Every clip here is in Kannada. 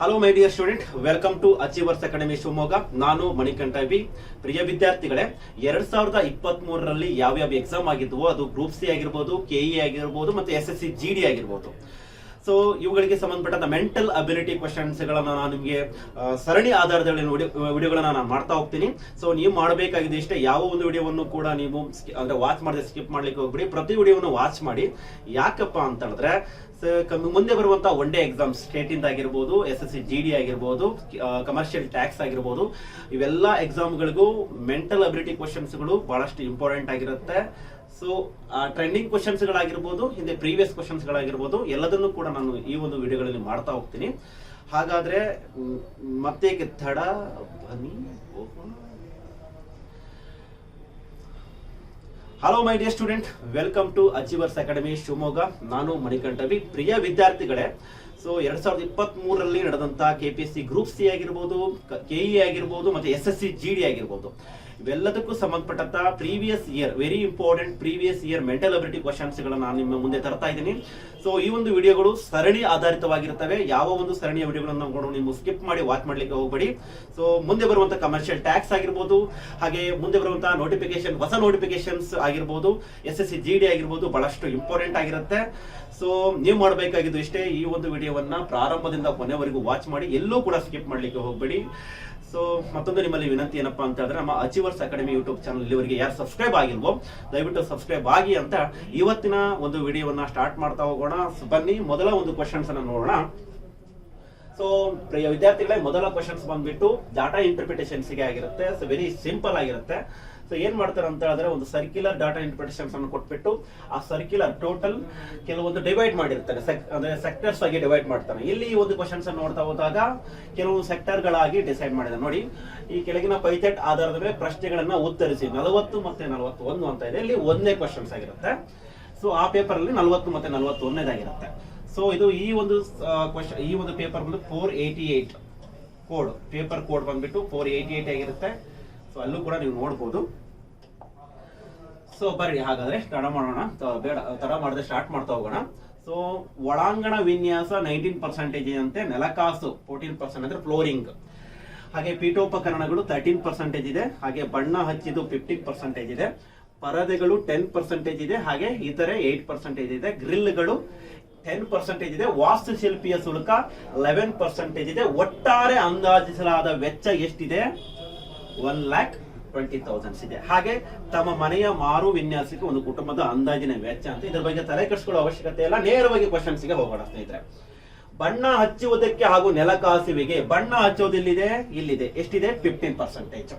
Hello my dear student welcome to achievers academy Shivamogga. ನಾನು ಮಣಿಕಂಠ ಬಿ. ಪ್ರಿಯ ವಿದ್ಯಾರ್ಥಿಗಳೇ, ಎರಡ್ ಸಾವಿರದ ಇಪ್ಪತ್ತ್ ಮೂರರಲ್ಲಿ ಯಾವ್ಯಾವ ಎಕ್ಸಾಮ್ ಆಗಿದ್ವು, ಅದು ಗ್ರೂಪ್ ಸಿ ಆಗಿರ್ಬೋದು ಕೆಇ ಆಗಿರ್ಬೋದು, ಮತ್ತೆ S S C G D ಆಗಿರ್ಬೋದು. ಸೊ ಇವುಗಳಿಗೆ ಸಂಬಂಧಪಟ್ಟಂತ ಮೆಂಟಲ್ ಅಬಿಲಿಟಿ ಕ್ವಶನ್ಸ್ ಗಳನ್ನ ನಾನು ನಿಮಗೆ ಸರಣಿ ಆಧಾರದಲ್ಲಿ ವಿಡಿಯೋಗಳನ್ನ ನಾನು ಮಾಡ್ತಾ ಹೋಗ್ತೀನಿ. ಸೊ ನೀವು ಮಾಡಬೇಕಾಗಿದೆ ಇಷ್ಟೇ, ಯಾವ ಒಂದು ವಿಡಿಯೋವನ್ನು ಕೂಡ ನೀವು ಅಂದ್ರೆ ವಾಚ್ ಮಾಡದೆ ಸ್ಕಿಪ್ ಮಾಡ್ಲಿಕ್ಕೆ ಹೋಗ್ಬಿಡಿ. ಪ್ರತಿ ವಿಡಿಯೋವನ್ನು ವಾಚ್ ಮಾಡಿ. ಯಾಕಪ್ಪ ಅಂತ ಹೇಳಿದ್ರೆ ಮುಂದೆ ಬರುವಂತ ಒನ್ ಡೇ ಎಕ್ಸಾಮ್ ಸ್ಟೇಟ್ ಇಂದ ಆಗಿರ್ಬೋದು S S C G D ಆಗಿರ್ಬೋದು ಕಮರ್ಷಿಯಲ್ ಟ್ಯಾಕ್ಸ್ ಆಗಿರ್ಬೋದು, ಇವೆಲ್ಲ ಎಕ್ಸಾಮ್ಗಳಿಗೂ ಮೆಂಟಲ್ ಅಬಿಲಿಟಿ ಕ್ವಶನ್ಸ್ಗಳು ಬಹಳಷ್ಟು ಇಂಪಾರ್ಟೆಂಟ್ ಆಗಿರುತ್ತೆ. ಸೊ ಟ್ರೆಂಡಿಂಗ್ ಕ್ವಶನ್ಸ್ ಗಳಾಗಿರ್ಬೋದು, ಹಿಂದೆ ಪ್ರೀವಿಯಸ್ ಕ್ವಶನ್ಸ್ ಗಳಾಗಿರ್ಬೋದು, ಎಲ್ಲದನ್ನು ಕೂಡ ನಾನು ಈ ಒಂದು ವಿಡಿಯೋಗಳಲ್ಲಿ ಮಾಡ್ತಾ ಹೋಗ್ತೀನಿ. ಹಾಗಾದ್ರೆ ಮತ್ತೆ ತಡ? ಬನ್ನಿ, ಹೋಗೋಣ. Hello my dear student welcome to achievers academy Shivamogga. ನಾನು ಮಣಿಕಂಠವಿ ಪ್ರಿಯ ವಿದ್ಯಾರ್ಥಿಗಳೇ. ಸೊ ಎರಡ್ ಸಾವಿರದ ಇಪ್ಪತ್ತ್ ಮೂರರಲ್ಲಿ ನಡೆದಂತ K P S C group C ಆಗಿರ್ಬೋದು ಕೆಇ ಆಗಿರ್ಬೋದು, ಮತ್ತೆ S S C G D ಆಗಿರ್ಬೋದು. ಇವೆಲ್ಲದಕ್ಕೂ ಸಂಬಂಧಪಟ್ಟಂತ previous year very important previous year mental ability questions ಗಳನ್ನ ನಾನು ನಿಮ್ಮ ಮುಂದೆ ತರ್ತಾ ಇದ್ದೀನಿ. ಸೊ ಈ ಒಂದು ವಿಡಿಯೋಗಳು ಸರಣಿ ಆಧಾರಿತವಾಗಿರ್ತವೆ. ಯಾವ ಒಂದು ಸರಣಿಯ ವಿಡಿಯೋಗಳನ್ನು ನಾವು ನೀವು ಸ್ಕಿಪ್ ಮಾಡಿ ವಾಚ್ ಮಾಡ್ಲಿಕ್ಕೆ ಹೋಗಬೇಡಿ. ಸೊ ಮುಂದೆ ಬರುವಂತ ಕಮರ್ಷಿಯಲ್ ಟ್ಯಾಕ್ಸ್ ಆಗಿರ್ಬೋದು, ಹಾಗೆ ಮುಂದೆ ಬರುವಂತಹ ನೋಟಿಫಿಕೇಶನ್ ಹೊಸ ನೋಟಿಫಿಕೇಶನ್ಸ್ ಆಗಿರ್ಬೋದು S S C G D ಆಗಿರ್ಬೋದು, ಬಹಳಷ್ಟು ಇಂಪಾರ್ಟೆಂಟ್ ಆಗಿರುತ್ತೆ. ಸೊ ನೀವು ಮಾಡಬೇಕಾಗಿದ್ದು ಇಷ್ಟೇ, ಈ ಒಂದು ವಿಡಿಯೋವನ್ನ ಪ್ರಾರಂಭದಿಂದ ಕೊನೆವರೆಗೂ ವಾಚ್ ಮಾಡಿ, ಎಲ್ಲೂ ಕೂಡ ಸ್ಕಿಪ್ ಮಾಡ್ಲಿಕ್ಕೆ ಹೋಗಬೇಡಿ. ಸೊ ಮತ್ತೊಂದು ನಿಮ್ಮಲ್ಲಿ ವಿನಂತಿ ಏನಪ್ಪಾ ಅಂತ ಹೇಳಿದ್ರೆ ನಮ್ಮ ಅಚೀವರ್ಸ್ ಅಕಾಡೆಮಿ ಯೂಟ್ಯೂಬ್ ಚಾನಲ್ ಇಲ್ಲಿವರೆಗೆ ಯಾರು ಸಬ್ಸ್ಕ್ರೈಬ್ ಆಗಿಲ್ವೋ, ದಯವಿಟ್ಟು ಸಬ್ಸ್ಕ್ರೈಬ್ ಆಗಿ ಅಂತ ಇವತ್ತಿನ ಒಂದು ವಿಡಿಯೋವನ್ನ ಸ್ಟಾರ್ಟ್ ಮಾಡ್ತಾ ಹೋಗೋಣ. ಬನ್ನಿ, ಮೊದಲ ಒಂದು ಕ್ವಶನ್ಸ್ ಅನ್ನ ನೋಡೋಣ. ಸೊ ವಿದ್ಯಾರ್ಥಿಗಳೇ, ಮೊದಲ ಕ್ವಶನ್ಸ್ ಬಂದ್ಬಿಟ್ಟು ಡಾಟಾ ಇಂಟರ್ಪ್ರಿಟೇಷನ್ಸ್ಗೆ ಆಗಿರುತ್ತೆ. ಸೊ ವೆರಿ ಸಿಂಪಲ್ ಆಗಿರುತ್ತೆ. ಸೊ ಏನ್ ಮಾಡ್ತಾರೆ ಅಂತ ಹೇಳಿದ್ರೆ ಒಂದು ಸರ್ಕ್ಯುಲರ್ ಡಾಟಾ ಇಂಟರ್ಪ್ರಿಟೇಷನ್ಸ್ ಅನ್ನು ಕೊಟ್ಬಿಟ್ಟು ಆ ಸರ್ಕ್ಯುಲರ್ ಟೋಟಲ್ ಕೆಲವೊಂದು ಡಿವೈಡ್ ಮಾಡಿರ್ತಾರೆ. ಅಂದ್ರೆ ಸೆಕ್ಟರ್ಸ್ ಆಗಿ ಡಿವೈಡ್ ಮಾಡ್ತಾರೆ. ಇಲ್ಲಿ ಈ ಒಂದು ಕ್ವಶನ್ಸ್ ಅನ್ನು ನೋಡ್ತಾ ಹೋದಾಗ ಕೆಲವು ಸೆಕ್ಟರ್ ಗಳಾಗಿ ಡಿಸೈಡ್ ಮಾಡಿದೆ ನೋಡಿ, ಈ ಕೆಳಗಿನ ಪೈಥೆಟ್ ಆಧಾರದ ಮೇಲೆ ಪ್ರಶ್ನೆಗಳನ್ನ ಉತ್ತರಿಸಿ. ನಲವತ್ತು ಮತ್ತೆ ನಲವತ್ತು ಒಂದು ಅಂತ ಇದೆ. ಇಲ್ಲಿ ಒಂದೇ ಕ್ವಶನ್ಸ್ ಆಗಿರುತ್ತೆ. ಸೊ ಆ ಪೇಪರ್ ಅಲ್ಲಿ ನಲವತ್ತು ಮತ್ತೆ ನಲವತ್ತು ಒಂದನೇದಾಗಿರುತ್ತೆ ಸೊ ಇದು ಈ ಒಂದು ಕ್ವಶನ್ ಈ ಒಂದು ಪೇಪರ್ ಬಂದು four eighty eight code paper code ಬಂದ್ಬಿಟ್ಟು ಫೋರ್ ಏಯ್ಟಿ ಏಟ್ ಆಗಿರುತ್ತೆ. ಸೊ ಅಲ್ಲೂ ಕೂಡ ನೀವು ನೋಡ್ಬೋದು. ಸೊ ಬರ್ರಿ, ಹಾಗಾದ್ರೆ ತಡ ಮಾಡೋಣ. ಬೇಡ ತಡ ಮಾಡಿದ್ರೆ ಸ್ಟಾರ್ಟ್ ಮಾಡ್ತಾ ಹೋಗೋಣ. ಸೊ ಒಳಾಂಗಣ ವಿನ್ಯಾಸ ನೈನ್ಟೀನ್ ಪರ್ಸೆಂಟೇಜ್ ಅಂತೆ ನೆಲಕಾಸು ಫೋರ್ಟೀನ್ ಪರ್ಸೆಂಟ್ ಅಂದ್ರೆ ಫ್ಲೋರಿಂಗ್ ಹಾಗೆ ಪೀಠೋಪಕರಣಗಳು ತರ್ಟೀನ್ ಪರ್ಸೆಂಟೇಜ್ ಇದೆ, ಹಾಗೆ ಬಣ್ಣ ಹಚ್ಚಿದ್ದು ಫಿಫ್ಟೀನ್ ಪರ್ಸೆಂಟೇಜ್ ಇದೆ. ಪರದೆಗಳು ಟೆನ್ ಪರ್ಸೆಂಟೇಜ್ ಇದೆ, ಹಾಗೆ ಇತರೆ ಏಟ್ ಪರ್ಸೆಂಟೇಜ್ ಇದೆ. ಗ್ರಿಲ್ಗಳು ಟೆನ್ ಪರ್ಸೆಂಟೇಜ್ ಇದೆ. ವಾಸ್ತುಶಿಲ್ಪಿಯ ಶುಲ್ಕ ಲೆವೆನ್ ಪರ್ಸೆಂಟೇಜ್ ಇದೆ. ಒಟ್ಟಾರೆ ಅಂದಾಜಿಸಲಾದ ವೆಚ್ಚ ಎಷ್ಟಿದೆ? ಒನ್ ಲ್ಯಾಕ್ ಟ್ವೆಂಟಿ ತೌಸಂಡ್ಸ್ ಇದೆ ಹಾಗೆ ತಮ್ಮ ಮನೆಯ ಮಾರು ವಿನ್ಯಾಸಕ್ಕೆ ಒಂದು ಕುಟುಂಬದ ಅಂದಾಜಿನ ವೆಚ್ಚ ಅಂತ ಇದ್ರ ಬಗ್ಗೆ ತಲೆ ಕೆಡಿಸ್ಕೊಳ್ಳೋ ಅವಶ್ಯಕತೆ ಇಲ್ಲ. ನೇರವಾಗಿ ಕ್ವಶನ್ಸ್ಗೆ ಹೋಗೋಣ ಸ್ನೇಹಿತರೆ. ಬಣ್ಣ ಹಚ್ಚುವುದಕ್ಕೆ ಹಾಗೂ ನೆಲಕಾಸುವಿಗೆ ಬಣ್ಣ ಹಚ್ಚೋದು ಇಲ್ಲಿದೆ ಇಲ್ಲಿದೆ. ಎಷ್ಟಿದೆ? ಫಿಫ್ಟೀನ್ ಪರ್ಸೆಂಟೇಜ್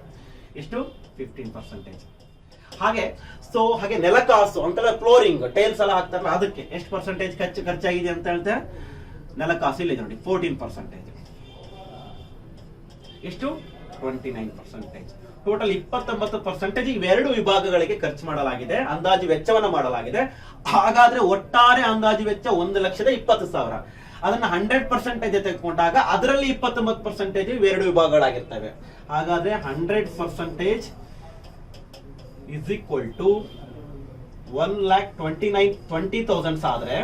ಎಷ್ಟು? ಫಿಫ್ಟೀನ್ ಪರ್ಸೆಂಟೇಜ್ ಹಾಗೆ ಸೊ ಹಾಗೆ ನೆಲಕಾಸು, ಅಂತೆಲ್ಲ ಫ್ಲೋರಿಂಗ್ ಟೈಲ್ಸ್ ಎಲ್ಲ ಹಾಕ್ತಾರಲ್ಲ, ಅದಕ್ಕೆ ಎಷ್ಟು ಪರ್ಸೆಂಟೇಜ್ ಖರ್ಚು ಖರ್ಚಾಗಿದೆ ಅಂತ ಹೇಳ್ತಾರೆ ನೆಲಕಾಸು ಇಲ್ಲಿದೆ ನೋಡಿ ಫೋರ್ಟೀನ್ ಪರ್ಸೆಂಟೇಜ್ ಎಷ್ಟು? ಟ್ವೆಂಟಿ ನೈನ್ ಪರ್ಸೆಂಟೇಜ್ ಟೋಟಲ್ ಇಪ್ಪತ್ತೊಂಬತ್ತು ಪರ್ಸೆಂಟೇಜ್ ಇವೆರಡು ವಿಭಾಗಗಳಿಗೆ ಖರ್ಚು ಮಾಡಲಾಗಿದೆ, ಅಂದಾಜು ವೆಚ್ಚವನ್ನ ಮಾಡಲಾಗಿದೆ. ಹಾಗಾದ್ರೆ ಒಟ್ಟಾರೆ ಅಂದಾಜು ವೆಚ್ಚ ಒಂದು ಲಕ್ಷದ ಇಪ್ಪತ್ತು ಸಾವಿರ. ಅದನ್ನ ಹಂಡ್ರೆಡ್ ಪರ್ಸೆಂಟೇಜ್ ತೆಗೆದುಕೊಂಡಾಗ ಅದರಲ್ಲಿ ಇಪ್ಪತ್ತೊಂಬತ್ತು ಪರ್ಸೆಂಟೇಜ್ ಇವೆರಡು ವಿಭಾಗಗಳಾಗಿರ್ತವೆ. ಹಾಗಾದ್ರೆ hundred percentage is equal to one lakh twenty nine twenty thousands ಆದ್ರೆ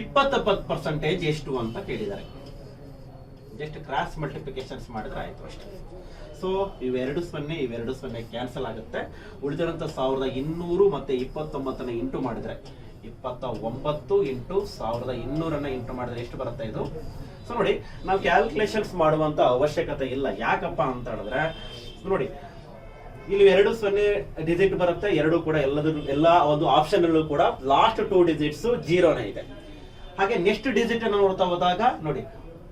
ಇಪ್ಪತ್ತೊಂಬತ್ತು ಪರ್ಸೆಂಟೇಜ್ ಎಷ್ಟು ಅಂತ ಕೇಳಿದ್ದಾರೆ. ಜಸ್ಟ್ ಕ್ರಾಸ್ ಮಲ್ಟಿಪ್ಲಿಕೇಶನ್ಸ್ ಮಾಡಿದ್ರೆ ಆಯ್ತು ಅಷ್ಟೇ. ಸೊ ಇವೆರಡು ಸೊನ್ನೆ ಇವೆರಡು ಸೊನ್ನೆ ಕ್ಯಾನ್ಸಲ್ ಆಗುತ್ತೆ. ಉಳಿದಿರೋಂಥ ಸಾವಿರದ ಇನ್ನೂರು ಮತ್ತು ಇಪ್ಪತ್ತೊಂಬತ್ತನ್ನು ಇಂಟು ಮಾಡಿದ್ರೆ ಇಪ್ಪತ್ತ ಒಂಬತ್ತು ಇಂಟು ಸಾವಿರದ ಇನ್ನೂರನ್ನು ಇಂಟು ಮಾಡಿದ್ರೆ ಎಷ್ಟು ಬರುತ್ತೆ ಇದು? ಸೊ ನೋಡಿ, ನಾವು ಕ್ಯಾಲ್ಕುಲೇಷನ್ಸ್ ಮಾಡುವಂತ ಅವಶ್ಯಕತೆ ಇಲ್ಲ. ಯಾಕಪ್ಪ ಅಂತ ಹೇಳಿದ್ರೆ, ನೋಡಿ, ಇಲ್ಲಿ ಎರಡು ಸೊನ್ನೆ ಡಿಜಿಟ್ ಬರುತ್ತೆ, ಎರಡು ಕೂಡ ಎಲ್ಲದ್ರ ಎಲ್ಲ ಒಂದು ಆಪ್ಷನ್ ಅಲ್ಲೂ ಕೂಡ ಲಾಸ್ಟ್ ಟೂ ಡಿಜಿಟ್ಸ್ ಜೀರೋನೇ ಇದೆ. ಹಾಗೆ ನೆಕ್ಸ್ಟ್ ಡಿಜಿಟ್ ಅನ್ನು ನೋಡ್ತಾ ಹೋದಾಗ, ನೋಡಿ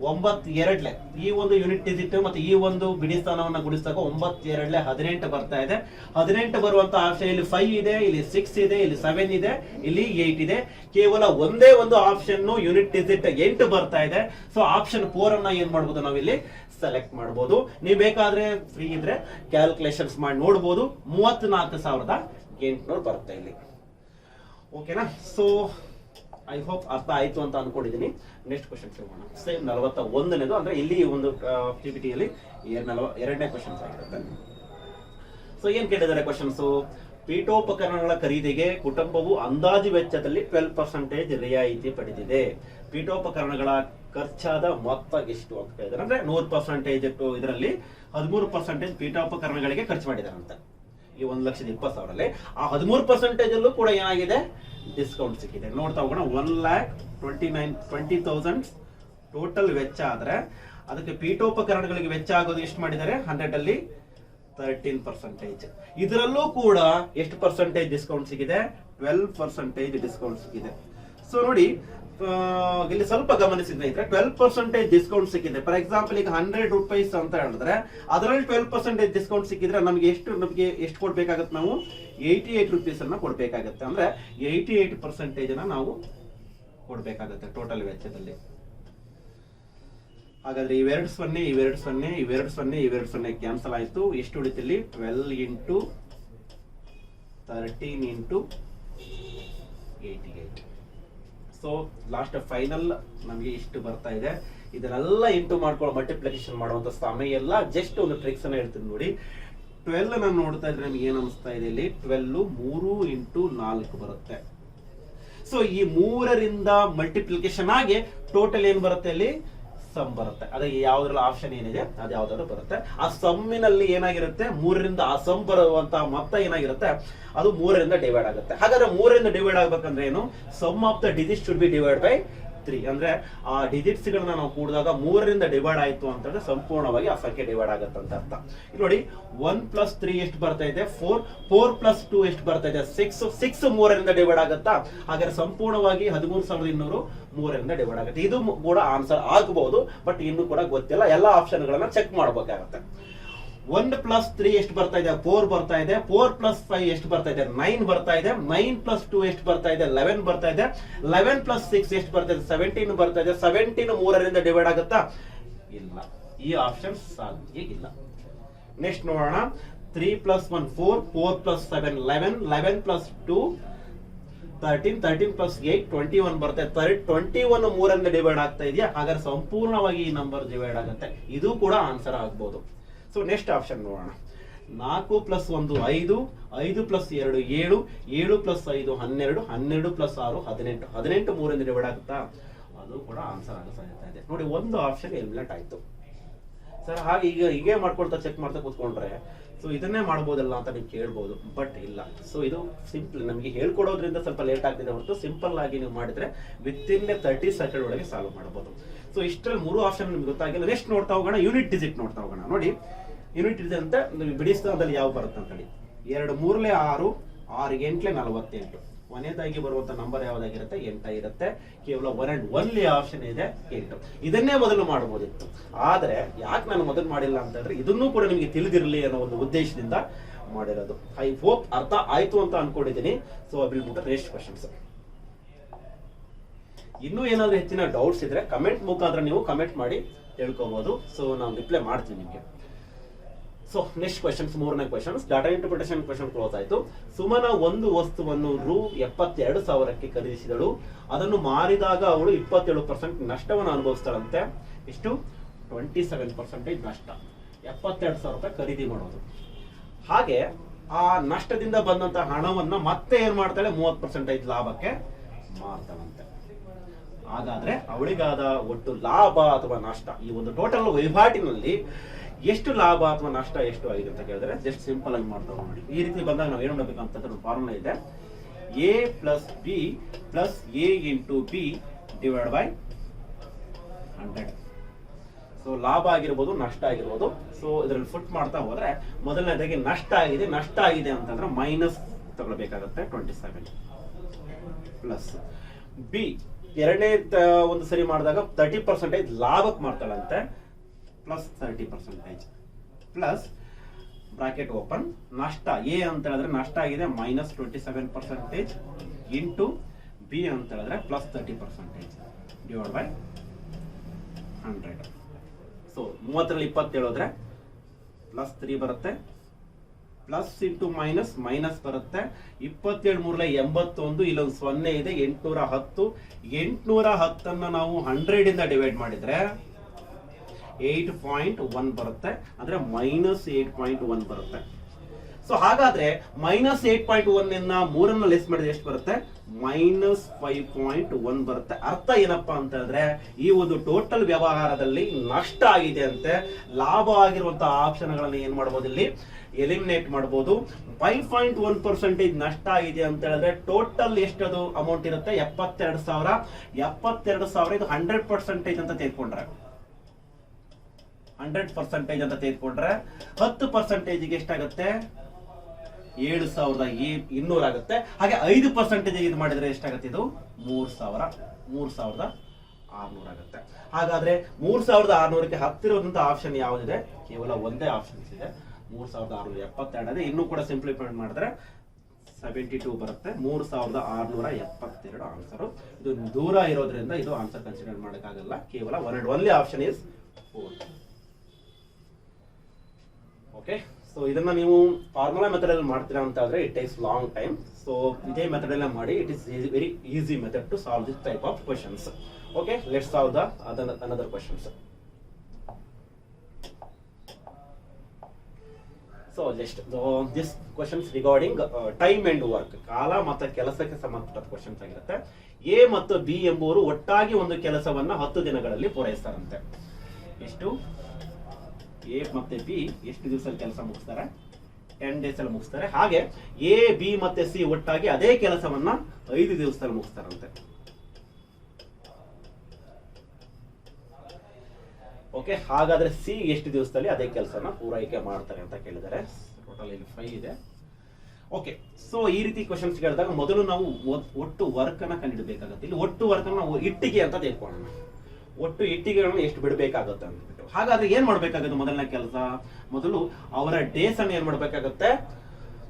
ಒಂಬತ್ ಎರಡ್ಲೆ ಈ ಒಂದು ಯೂನಿಟ್ ಡಿಜಿಟ್ ಮತ್ತೆ ಈ ಒಂದು ಬಿಡಿ ಸ್ಥಾನವನ್ನು ಗುಡಿಸಿದಾಗ ಒಂಬತ್ ಎರಡ್ಲೆ ಹದಿನೆಂಟು ಬರ್ತಾ ಇದೆ. ಹದಿನೆಂಟು ಬರುವಂತ ಆಪ್ಷನ್ ಇಲ್ಲಿ ಫೈವ್ ಇದೆ, ಇಲ್ಲಿ ಸಿಕ್ಸ್ ಇದೆ, ಇಲ್ಲಿ ಸೆವೆನ್ ಇದೆ, ಇಲ್ಲಿ ಏಟ್ ಇದೆ. ಕೇವಲ ಒಂದೇ ಒಂದು ಆಪ್ಷನ್ ಯೂನಿಟ್ ಡಿಜಿಟ್ ಎಂಟು ಬರ್ತಾ ಇದೆ. ಸೊ ಆಪ್ಷನ್ ಫೋರ್ ಅನ್ನ ಏನ್ ಮಾಡ್ಬೋದು ನಾವಿಲ್ಲಿ? ಸೆಲೆಕ್ಟ್ ಮಾಡ್ಬೋದು. ನೀವು ಬೇಕಾದ್ರೆ ಫ್ರೀ ಇದ್ರೆ ಕ್ಯಾಲ್ಕುಲೇಷನ್ಸ್ ಮಾಡಿ ನೋಡ್ಬೋದು. ಮೂವತ್ನಾಲ್ಕು ಸಾವಿರದ ಎಂಟುನೂರು ಬರುತ್ತೆ ಇಲ್ಲಿ. ಓಕೆನಾ ಸೊ ಐ ಹೋಪ್ ಅರ್ಥ ಆಯ್ತು ಅಂತ ಅನ್ಕೊಂಡಿದ್ದೀನಿ ನೆಕ್ಸ್ಟ್ ಕ್ವಶನ್ ಹೋಗೋಣ ಸೇಮ್ ನಲವತ್ತ ಒಂದನೇದು ಅಂದ್ರೆ ಇಲ್ಲಿ ಒಂದು ಟಿಯಲ್ಲಿ ನಲವ, ಎರಡನೇ ಕ್ವಶನ್ಸ್ ಆಗಿರುತ್ತೆ. ಸೊ ಏನ್ ಕೇಳಿದ್ದಾರೆ ಕ್ವಶನ್ಸ್ ಪೀಠೋಪಕರಣಗಳ ಖರೀದಿಗೆ ಕುಟುಂಬವು ಅಂದಾಜು ವೆಚ್ಚದಲ್ಲಿ ಟ್ವೆಲ್ ಪರ್ಸೆಂಟೇಜ್ ರಿಯಾಯಿತಿ ಪಡೆದಿದೆ. ಪೀಠೋಪಕರಣಗಳ ಖರ್ಚಾದ ಮೊತ್ತ ಎಷ್ಟು ಅಂತ ಕೇಳಿದಾರೆ ಅಂದ್ರೆ ನೂರು ಪರ್ಸೆಂಟೇಜ್ ಇದರಲ್ಲಿ ಹದಿಮೂರು ಪರ್ಸೆಂಟೇಜ್ ಪೀಠೋಪಕರಣಗಳಿಗೆ ಖರ್ಚು ಮಾಡಿದಾರಂತೆ ಈ ಒಂದು ಲಕ್ಷದ ಇಪ್ಪತ್ತು ಸಾವಿರಲ್ಲಿ ಆ ಹದಿಮೂರು ಪರ್ಸೆಂಟೇಜ್ ಅಲ್ಲೂ ಕೂಡ ಏನಾಗಿದೆ? ಡಿಸ್ಕೌಂಟ್ ಸಿಕ್ಕಿದೆ. ನೋಡ್ತಾ ಹೋಗೋಣ. One lakh twenty nine twenty thousand total ವೆಚ್ಚ ಆದ್ರೆ ಅದಕ್ಕೆ ಪೀಠೋಪಕರಣಗಳಿಗೆ ವೆಚ್ಚ ಆಗೋದು ಎಷ್ಟು ಮಾಡಿದ್ದಾರೆ? ಹಂಡ್ರೆಡ್ ಅಲ್ಲಿ ತರ್ಟೀನ್ ಪರ್ಸೆಂಟೇಜ್ ಇದರಲ್ಲೂ ಕೂಡ ಎಷ್ಟು ಪರ್ಸೆಂಟೇಜ್ ಡಿಸ್ಕೌಂಟ್ ಸಿಗಿದೆ ಟ್ವೆಲ್ವ್ ಪರ್ಸೆಂಟೇಜ್ ಡಿಸ್ಕೌಂಟ್ ಸಿಗಿದೆ ಸೊ ನೋಡಿ ಇಲ್ಲಿ ಸ್ವಲ್ಪ ಗಮನಿಸಿದ್ರೆ ಟ್ವೆಲ್ ಪರ್ಸೆಂಟೇಜ್ ಡಿಸ್ಕೌಂಟ್ ಸಿಕ್ಕಿದೆ. ಫಾರ್ ಎಕ್ಸಾಂಪಲ್ ಈಗ ಹಂಡ್ರೆಡ್ ರುಪೀಸ್ ಅಂತ ಹೇಳಿದ್ರೆ, ಅದರಲ್ಲಿ ಟ್ವೆಲ್ ಪರ್ಸೆಂಟೇಜ್ ಡಿಸ್ಕೌಂಟ್ ಸಿಕ್ಕಿದ್ರೆ ನಮಗೆ ಎಷ್ಟು ನಮಗೆ ಎಷ್ಟು ಕೊಡ್ಬೇಕಾಗತ್ತೆ ನಾವು? ಏಯ್ಟಿ ಏಟ್ ರುಪೀಸ್ ಅನ್ನ ಕೊಡ್ಬೇಕಾಗತ್ತೆ. ಅಂದ್ರೆ ಏಯ್ಟಿ ಏಟ್ ಪರ್ಸೆಂಟೇಜ್ ಅನ್ನ ನಾವು ಕೊಡ್ಬೇಕಾಗತ್ತೆ ಟೋಟಲ್ ವೆಚ್ಚದಲ್ಲಿ. ಹಾಗಾದ್ರೆ ಇವೆರಡು ಸೊನ್ನೆ ಇವೆರಡು ಸೊನ್ನೆ ಇವೆರಡು ಸೊನ್ನೆ ಇವೆರಡು ಸೊನ್ನೆ ಕ್ಯಾನ್ಸಲ್ ಆಯಿತು. ಎಷ್ಟು ಉಳಿತಿಲ್ಲಿ? Twelve into thirteen into eighty eight so last final ನಮಗೆ ಇಷ್ಟು ಬರ್ತಾ ಇದೆ. ಇದನ್ನೆಲ್ಲ ಇಂಟು ಮಾಡ್ಕೊಳ್ಳೋ ಮಲ್ಟಿಪ್ಲಿಕೇಶನ್ ಮಾಡುವಂತ ಸಮಯ ಎಲ್ಲ ಜಸ್ಟ್ ಒಂದು ಟ್ರಿಕ್ಸ್ ಅನ್ನ ಹೇಳ್ತೀನಿ ನೋಡಿ. ಟ್ವೆಲ್ ನಾನು ನೋಡ್ತಾ ಇದ್ರೆ ನಮ್ಗೆ ಏನ್ ಅನಿಸ್ತಾ ಇದೆ ಇಲ್ಲಿ? ಟ್ವೆಲ್ ಮೂರು ಇಂಟು ನಾಲ್ಕು ಬರುತ್ತೆ. ಸೊ ಈ ಮೂರರಿಂದ ಮಲ್ಟಿಪ್ಲಿಕೇಶನ್ ಆಗಿ ಟೋಟಲ್ ಏನ್ ಬರುತ್ತೆ ಅಲ್ಲಿ ಸಮ್ ಬರುತ್ತೆ. ಅದೇ ಯಾವ್ದ್ರಲ್ಲಿ ಆಪ್ಷನ್ ಏನಿದೆ, ಅದು ಯಾವ್ದಾದ್ರು ಬರುತ್ತೆ. ಆ ಸಮ್ಮಿನಲ್ಲಿ ಏನಾಗಿರುತ್ತೆ? ಮೂರರಿಂದ ಆ ಸಮ್ ಬರುವಂತ ಮೊತ್ತ ಏನಾಗಿರುತ್ತೆ? ಅದು ಮೂರರಿಂದ ಡಿವೈಡ್ ಆಗುತ್ತೆ. ಹಾಗಾದ್ರೆ ಮೂರರಿಂದ ಡಿವೈಡ್ ಆಗ್ಬೇಕಂದ್ರೆ ಏನು? Sum of the digit should be divide by three ಅಂದ್ರೆ, ಆ ಡಿಜಿಟ್ಸ್ ಗಳನ್ನ ನಾವು ಕೂಡಿದಾಗ ಮೂರರಿಂದ ಡಿವೈಡ್ ಆಯ್ತು ಅಂತಂದ್ರೆ ಸಂಪೂರ್ಣವಾಗಿ ಆ ಸಂಖ್ಯೆ ಡಿವೈಡ್ ಆಗುತ್ತೆ ಅಂತ ಅರ್ಥ. ಇಲ್ಲಿ ನೋಡಿ ಒನ್ ಪ್ಲಸ್ ತ್ರೀ ಎಷ್ಟು ಬರ್ತಾ ಇದೆ? ಫೋರ್ ಫೋರ್ ಪ್ಲಸ್ ಟೂ ಎಷ್ಟು ಬರ್ತಾ ಇದೆ? ಸಿಕ್ಸ್ ಸಿಕ್ಸ್ ಮೂರರಿಂದ ಡಿವೈಡ್ ಆಗುತ್ತಾ? ಹಾಗಾದ್ರೆ ಸಂಪೂರ್ಣವಾಗಿ ಹದಿಮೂರು ಸಾವಿರದ ಇನ್ನೂರು ಮೂರರಿಂದ ಡಿವೈಡ್ ಆಗುತ್ತೆ. ಇದು ಕೂಡ ಆನ್ಸರ್ ಆಗಬಹುದು ಬಟ್ ಇನ್ನು ಕೂಡ ಗೊತ್ತಿಲ್ಲ. ಎಲ್ಲ ಆಪ್ಷನ್ ಗಳನ್ನ ಚೆಕ್ ಮಾಡಬೇಕಾಗತ್ತೆ. ಒನ್ ಪ್ಲಸ್ ತ್ರೀ ಎಷ್ಟು ಬರ್ತಾ ಇದೆ? ಫೋರ್ ಬರ್ತಾ ಇದೆ. ಫೋರ್ ಪ್ಲಸ್ ಫೈವ್ ಎಷ್ಟು ಬರ್ತಾ ಇದೆ? ನೈನ್ ಬರ್ತಾ ಇದೆ. ನೈನ್ ಪ್ಲಸ್ ಟೂ ಎಷ್ಟು ಬರ್ತಾ ಇದೆ? ಲೆವೆನ್ ಬರ್ತಾ ಇದೆ. ಲೆವೆನ್ ಪ್ಲಸ್ ಸಿಕ್ಸ್ ಎಷ್ಟು ಬರ್ತಾ ಇದೆ? ಸೆವೆಂಟೀನ್ ಬರ್ತಾ ಇದೆ. ಸೆವೆಂಟೀನ್ ಮೂರರಿಂದ ಡಿವೈಡ್ ಆಗುತ್ತಾ? ಇಲ್ಲ. ಈ ಆಪ್ಷನ್ ಸಾಧ್ಯ ಇಲ್ಲ. ನೆಕ್ಸ್ಟ್ ನೋಡೋಣ. Three plus one four four plus seven eleven eleven plus two thirteen thirteen plus eight twenty one ಬರುತ್ತೆ. ಟ್ವೆಂಟಿ ಒನ್ ಮೂರರಿಂದ ಡಿವೈಡ್ ಆಗ್ತಾ ಇದೆಯಾ? ಹಾಗಾದ್ರೆ ಸಂಪೂರ್ಣವಾಗಿ ಈ ನಂಬರ್ ಡಿವೈಡ್ ಆಗುತ್ತೆ. ಇದು ಕೂಡ ಆನ್ಸರ್ ಆಗ್ಬೋದು. ಸೊ ನೆಕ್ಸ್ಟ್ ಆಪ್ಷನ್ ನೋಡೋಣ. ನಾಲ್ಕು ಪ್ಲಸ್ ಒಂದು ಐದು ಐದು ಪ್ಲಸ್ ಎರಡು ಏಳು ಏಳು ಪ್ಲಸ್ ಐದು ಹನ್ನೆರಡು ಹನ್ನೆರಡು ಪ್ಲಸ್ ಆರು ಹದಿನೆಂಟು. ಹದಿನೆಂಟು ಮೂರಿಂದ ಡಿವೈಡ್ ಆಗುತ್ತಾ ಅದು ಕೂಡ ಆನ್ಸರ್ ಆಗೋ ಸಾಧ್ಯತೆ ಇದೆ. ನೋಡಿ, ಒಂದು ಆಪ್ಷನ್ ಎಲಿಮಿನೇಟ್ ಆಯ್ತು. ಸರ್, ಹಾಗೆ ಈಗ ಹೀಗೆ ಮಾಡ್ಕೊಳ್ತಾ ಚೆಕ್ ಮಾಡ್ತಾ ಕೂತ್ಕೊಂಡ್ರೆ ಸೊ ಇದನ್ನೇ ಮಾಡ್ಬೋದಲ್ಲ ಅಂತ ನೀವು ಕೇಳ್ಬೋದು ಬಟ್ ಇಲ್ಲ. ಸೊ ಇದು ಸಿಂಪಲ್ ನಮಗೆ ಹೇಳ್ಕೊಡೋದ್ರಿಂದ ಸ್ವಲ್ಪ ಲೇಟ್ ಆಗ್ತಿದೆ ಹೊರತು ಸಿಂಪಲ್ ಆಗಿ ನೀವು ಮಾಡಿದ್ರೆ ವಿತ್ ಇನ್ ತರ್ಟಿ ಸೆಕೆಂಡ್ ಒಳಗೆ ಸಾಲ್ವ್ ಮಾಡ್ಬೋದು. ಸೊ ಇಷ್ಟರಲ್ಲಿ ಮೂರು ಆಪ್ಷನ್ ನಿಮ್ಗೆ ಗೊತ್ತಾಗಿಲ್ಲ. ನೆಕ್ಸ್ಟ್ ನೋಡ್ತಾ ಹೋಗೋಣ. ಯೂನಿಟ್ ಡಿಜಿಟ್ ನೋಡ್ತಾ ಹೋಗೋಣ. ನೋಡಿ ಯೂನಿಟ್ ಇದೆ ಅಂತ ನಿಮಗೆ ಬಿಡಿಸ್ತಾನದಲ್ಲಿ ಯಾವ ಬರುತ್ತೆ ಅಂತ ಹೇಳಿ. ಎರಡು ಮೂರಲೆ ಆರು ಆರು ಎಂಟ್ಲೆ ನಲವತ್ತೆಂಟು. ಕೊನೆಯದಾಗಿ ಬರುವಂತ ನಂಬರ್ ಯಾವ್ದಾಗಿರುತ್ತೆ? ಇರುತ್ತೆ. ಕೇವಲ ಒನ್ ಅಂಡ್ ಒನ್ಲಿ ಆಪ್ಷನ್ ಇದೆ, ಎಂಟು. ಇದನ್ನೇ ಮೊದಲು ಮಾಡಬಹುದಿತ್ತು ಆದ್ರೆ ಯಾಕೆ ನಾನು ಮೊದಲು ಮಾಡಿಲ್ಲ ಅಂತ ಹೇಳಿದ್ರೆ, ಇದನ್ನೂ ಕೂಡ ನಿಮಗೆ ತಿಳಿದಿರಲಿ ಅನ್ನೋ ಒಂದು ಉದ್ದೇಶದಿಂದ ಮಾಡಿರೋದು. ಐ ಹೋಪ್ ಅರ್ಥ ಆಯ್ತು ಅಂತ ಅನ್ಕೊಂಡಿದ್ದೀನಿ. ಸೊ ಬಿಲ್ಬಿಟ್ಟು ನೆಕ್ಸ್ಟ್ ಕ್ವಶನ್ಸ್ ಇನ್ನೂ ಏನಾದ್ರೂ ಹೆಚ್ಚಿನ ಡೌಟ್ಸ್ ಇದ್ರೆ ಕಮೆಂಟ್ ಮುಖಾಂತರ ನೀವು ಕಮೆಂಟ್ ಮಾಡಿ ತಿಳ್ಕೊಬಹುದು ಸೊ ನಾವು ರಿಪ್ಲೈ ಮಾಡ್ತೀನಿ ನಿಮಗೆ. ಸೊ ನೆಕ್ಸ್ಟ್ ಕ್ವಶನ್ಸ್ ಮೂರನೇ questions data interpretation question close ಆಯಿತು. ಸುಮನ ಒಂದು ವಸ್ತುವನ್ನು ರು ಎಪ್ಪತ್ತೆರಡು ಸಾವಿರಕ್ಕೆ ಖರೀದಿಸಿದಳು. ಅದನ್ನು ಮಾರಿದಾಗ ಅವಳು ಇಪ್ಪತ್ತೇಳು ಪರ್ಸೆಂಟ್ ನಷ್ಟವನ್ನು ಅನುಭವಿಸ್ತಾಳಂತೆ. ಇಷ್ಟು ಟ್ವೆಂಟಿ ಸೆವೆನ್ ಪರ್ಸೆಂಟೇಜ್ ನಷ್ಟ. ಎಪ್ಪತ್ತೆರಡು ಸಾವಿರ ರೂಪಾಯಿ ಖರೀದಿ ಮಾಡೋದು. ಹಾಗೆ, ಆ ನಷ್ಟದಿಂದ ಬಂದಂತಹ ಹಣವನ್ನು ಮತ್ತೆ ಏನ್ ಮಾಡ್ತಾಳೆ? ಮೂವತ್ತು ಪರ್ಸೆಂಟೇಜ್ ಲಾಭಕ್ಕೆ ಮಾರ್ತಾಳಂತೆ. ಹಾಗಾದ್ರೆ ಅವಳಿಗಾದ ಒಟ್ಟು ಲಾಭ ಅಥವಾ ನಷ್ಟ ಈ ಒಂದು ಟೋಟಲ್ ವಹಿವಾಟಿನಲ್ಲಿ ಎಷ್ಟು ಲಾಭ ಅಥವಾ ನಷ್ಟ ಎಷ್ಟು ಆಗಿದೆ ಅಂತ ಕೇಳಿದ್ರೆ ಜಸ್ಟ್ ಸಿಂಪಲ್ ಆಗಿ ಮಾಡ್ತಾ ನೋಡಿ. ಈ ರೀತಿ ಬಂದಾಗ ನಾವು ಏನು ಮಾಡ್ಬೇಕಂತ ಒಂದು ಫಾರ್ಮುಲಾ ಇದೆ. A plus B plus A into B divide by hundred so ಲಾಭ ಆಗಿರ್ಬೋದು, ನಷ್ಟ ಆಗಿರ್ಬೋದು. ಸೊ ಇದರಲ್ಲಿ ಫುಟ್ ಮಾಡ್ತಾ ಹೋದ್ರೆ ಮೊದಲನೇದಾಗಿ ನಷ್ಟ ಆಗಿದೆ ನಷ್ಟ ಆಗಿದೆ ಅಂತಂದ್ರೆ ಮೈನಸ್ ತಗೊಳ್ಬೇಕಾಗತ್ತೆ ಟ್ವೆಂಟಿ ಸೆವೆನ್ ಪ್ಲಸ್ ಬಿ ಎರಡನೇ ಒಂದು ಸರಿ ಮಾಡಿದಾಗ ತರ್ಟಿ ಪರ್ಸೆಂಟೇಜ್ ಲಾಭಕ್ಕೆ ಮಾಡ್ತಾಳಂತೆ. Plus thirty percentage plus bracket open ನಷ್ಟ ಎ ಅಂತ ಹೇಳಿದ್ರೆ ನಷ್ಟ ಆಗಿದೆ minus twenty seven percentage into B ಅಂತ ಹೇಳಿದ್ರೆ plus thirty percentage divide by hundred so ಮೂವತ್ತರಲ್ಲಿ ಇಪ್ಪತ್ತೇಳಿದ್ರೆ ಪ್ಲಸ್ ತ್ರೀ ಬರುತ್ತೆ. ಪ್ಲಸ್ ಇಂಟು ಮೈನಸ್ ಮೈನಸ್ ಬರುತ್ತೆ. ಇಪ್ಪತ್ತೇಳು ಮೂರಲ ಎಂಬತ್ತೊಂದು, ಇಲ್ಲೊಂದು ಸೊನ್ನೆ ಇದೆ, ಎಂಟುನೂರ ಹತ್ತು. ಎಂಟುನೂರ ಹತ್ತನ್ನು ನಾವು ಹಂಡ್ರೆಡ್ ಇಂದ ಡಿವೈಡ್ ಮಾಡಿದ್ರೆ ಏಟ್ ಪಾಯಿಂಟ್ ಒನ್ ಬರುತ್ತೆ. ಅಂದ್ರೆ ಮೈನಸ್ ಏಟ್ ಪಾಯಿಂಟ್ ಒನ್ ಬರುತ್ತೆ. ಸೊ ಹಾಗಾದ್ರೆ ಮೈನಸ್ ಏಟ್ ಪಾಯಿಂಟ್ ಒನ್ ಇಂದ ಮೂರನ್ನ ಲೆಸ್ ಮಾಡಿದ್ರೆ ಎಷ್ಟು ಬರುತ್ತೆ? ಮೈನಸ್ ಫೈವ್ ಪಾಯಿಂಟ್ ಒನ್ ಬರುತ್ತೆ. ಅರ್ಥ ಏನಪ್ಪಾ ಅಂತ ಹೇಳಿದ್ರೆ, ಈ ಒಂದು ಟೋಟಲ್ ವ್ಯವಹಾರದಲ್ಲಿ ನಷ್ಟ ಆಗಿದೆ ಅಂತೆ. ಲಾಭ ಆಗಿರುವಂತಹ ಆಪ್ಷನ್ಗಳನ್ನ ಏನ್ ಮಾಡ್ಬೋದು ಇಲ್ಲಿ? ಎಲಿಮಿನೇಟ್ ಮಾಡಬಹುದು ಫೈವ್ ಪಾಯಿಂಟ್ ಒನ್ ಪರ್ಸೆಂಟೇಜ್ ನಷ್ಟ ಆಗಿದೆ ಅಂತ ಹೇಳಿದ್ರೆ ಟೋಟಲ್ ಎಷ್ಟದು ಅಮೌಂಟ್ ಇರುತ್ತೆ? ಎಪ್ಪತ್ತೆರಡು ಸಾವಿರ. ಎಪ್ಪತ್ತೆರಡು ಸಾವಿರ ಇದು ಹಂಡ್ರೆಡ್ ಪರ್ಸೆಂಟೇಜ್ ಅಂತ ತೆಗೆದುಕೊಂಡ್ರೆ. ಹಂಡ್ರೆಡ್ ಪರ್ಸೆಂಟೇಜ್ ಅಂತ ತೆಗೆದುಕೊಂಡ್ರೆ ಹತ್ತು ಪರ್ಸೆಂಟೇಜ್ಗೆ ಎಷ್ಟಾಗುತ್ತೆ? ಏಳು ಸಾವಿರದ ಇನ್ನೂರ ಆಗುತ್ತೆ. ಹಾಗೆ ಐದು ಪರ್ಸೆಂಟೇಜ್ ಇದು ಮಾಡಿದ್ರೆ ಎಷ್ಟಾಗುತ್ತೆ ಇದು? ಮೂರ್ ಸಾವಿರ. ಮೂರ್ ಸಾವಿರದ ಆರ್ನೂರ ಆಗುತ್ತೆ. ಹಾಗಾದ್ರೆ ಮೂರ್ ಸಾವಿರದ ಆರ್ನೂರಕ್ಕೆ ಹತ್ತಿರದಂತ ಆಪ್ಷನ್ ಯಾವ್ದಿದೆ? ಕೇವಲ ಒಂದೇ ಆಪ್ಷನ್ಸ್ ಇದೆ. ಮೂರು ಸಾವಿರದ ಆರ್ನೂರ ಎಪ್ಪತ್ತೆರಡು ಇನ್ನೂ ಕೂಡ ಸಿಂಪ್ಲಿಫೈ ಮಾಡಿದ್ರೆ ಸೆವೆಂಟಿ ಟೂ ಬರುತ್ತೆ. ಮೂರ್ ಸಾವಿರದ ಆರ್ನೂರ ಎಪ್ಪತ್ತೆರಡು ಆನ್ಸರ್ ಇದು ದೂರ ಇರೋದ್ರಿಂದ ಇದು ಆನ್ಸರ್ ಕನ್ಸಿಡರ್ ಮಾಡೋಕ್ಕಾಗಲ್ಲ. ಕೇವಲ one and only option is four okay so ಇದನ್ನ ನೀವು ಫಾರ್ಮುಲಾ ಮೆಥಡ್ ಅಲ್ಲಿ ಮಾಡ್ತೀರಾ ಅಂತ ಆದ್ರೆ it takes long time so ಇದೇ ಮೆಥಡ್ ಎಲ್ಲ ಮಾಡಿ it is very easy method to solve this type of questions okay let solve the another questions so just this questions regarding time and work ಕಾಲ ಮತ್ತು ಕೆಲಸಕ್ಕೆ ಸಂಬಂಧಪಟ್ಟ ಕ್ವಶನ್ಸ್ ಆಗಿರುತ್ತೆ. ಎ ಮತ್ತು ಬಿ ಎಂಬುವರು ಒಟ್ಟಾಗಿ ಒಂದು ಕೆಲಸವನ್ನ ಹತ್ತು ದಿನಗಳಲ್ಲಿ ಪೂರೈಸ್ತಾರಂತೆ. ಎಷ್ಟು? ಎ ಮತ್ತೆ ಬಿ ಎಷ್ಟು ದಿವಸದಲ್ಲಿ ಕೆಲಸ ಮುಗಿಸ್ತಾರೆ? ಟೆನ್ ಡೇಸ್ ಅಲ್ಲಿ ಮುಗಿಸ್ತಾರೆ. ಹಾಗೆ ಎ ಬಿ ಮತ್ತೆ ಸಿ ಒಟ್ಟಾಗಿ ಅದೇ ಕೆಲಸವನ್ನ ಐದು ದಿವಸದಲ್ಲಿ ಮುಗಿಸ್ತಾರಂತೆ. ಓಕೆ ಹಾಗಾದ್ರೆ ಸಿ ಎಷ್ಟು ದಿವಸದಲ್ಲಿ ಅದೇ ಕೆಲಸನ ಪೂರೈಕೆ ಮಾಡ್ತಾರೆ ಅಂತ ಕೇಳಿದ್ದಾರೆ. ಟೋಟಲ್ ಇಲ್ಲಿ ಫೈವ್ ಇದೆ. ಓಕೆ ಸೊ ಈ ರೀತಿ ಕ್ವಶನ್ಸ್ ಕೇಳಿದಾಗ ಮೊದಲು ನಾವು ಒಟ್ಟು ವರ್ಕ್ ಅನ್ನ ಕಂಡುಹಿಡಬೇಕಾಗುತ್ತೆ. ಇಲ್ಲಿ ಒಟ್ಟು ವರ್ಕ್ ನಾವು ಇಟ್ಟಿಗೆ ಅಂತ ತಿಳ್ಕೊಳ್ಳೋಣ. ಒಟ್ಟು ಇಟ್ಟಿಗೆಗಳನ್ನು ಎಷ್ಟು ಬಿಡಬೇಕಾಗುತ್ತೆ ಅಂದ್ಬಿಟ್ಟು. ಹಾಗಾದ್ರೆ ಏನ್ ಮಾಡ್ಬೇಕಾಗುತ್ತೆ ಮೊದಲನೇ ಕೆಲಸ? ಮೊದಲು ಅವರ ಡೇಸ್ ಅನ್ನು ಏನ್ ಮಾಡ್ಬೇಕಾಗತ್ತೆ?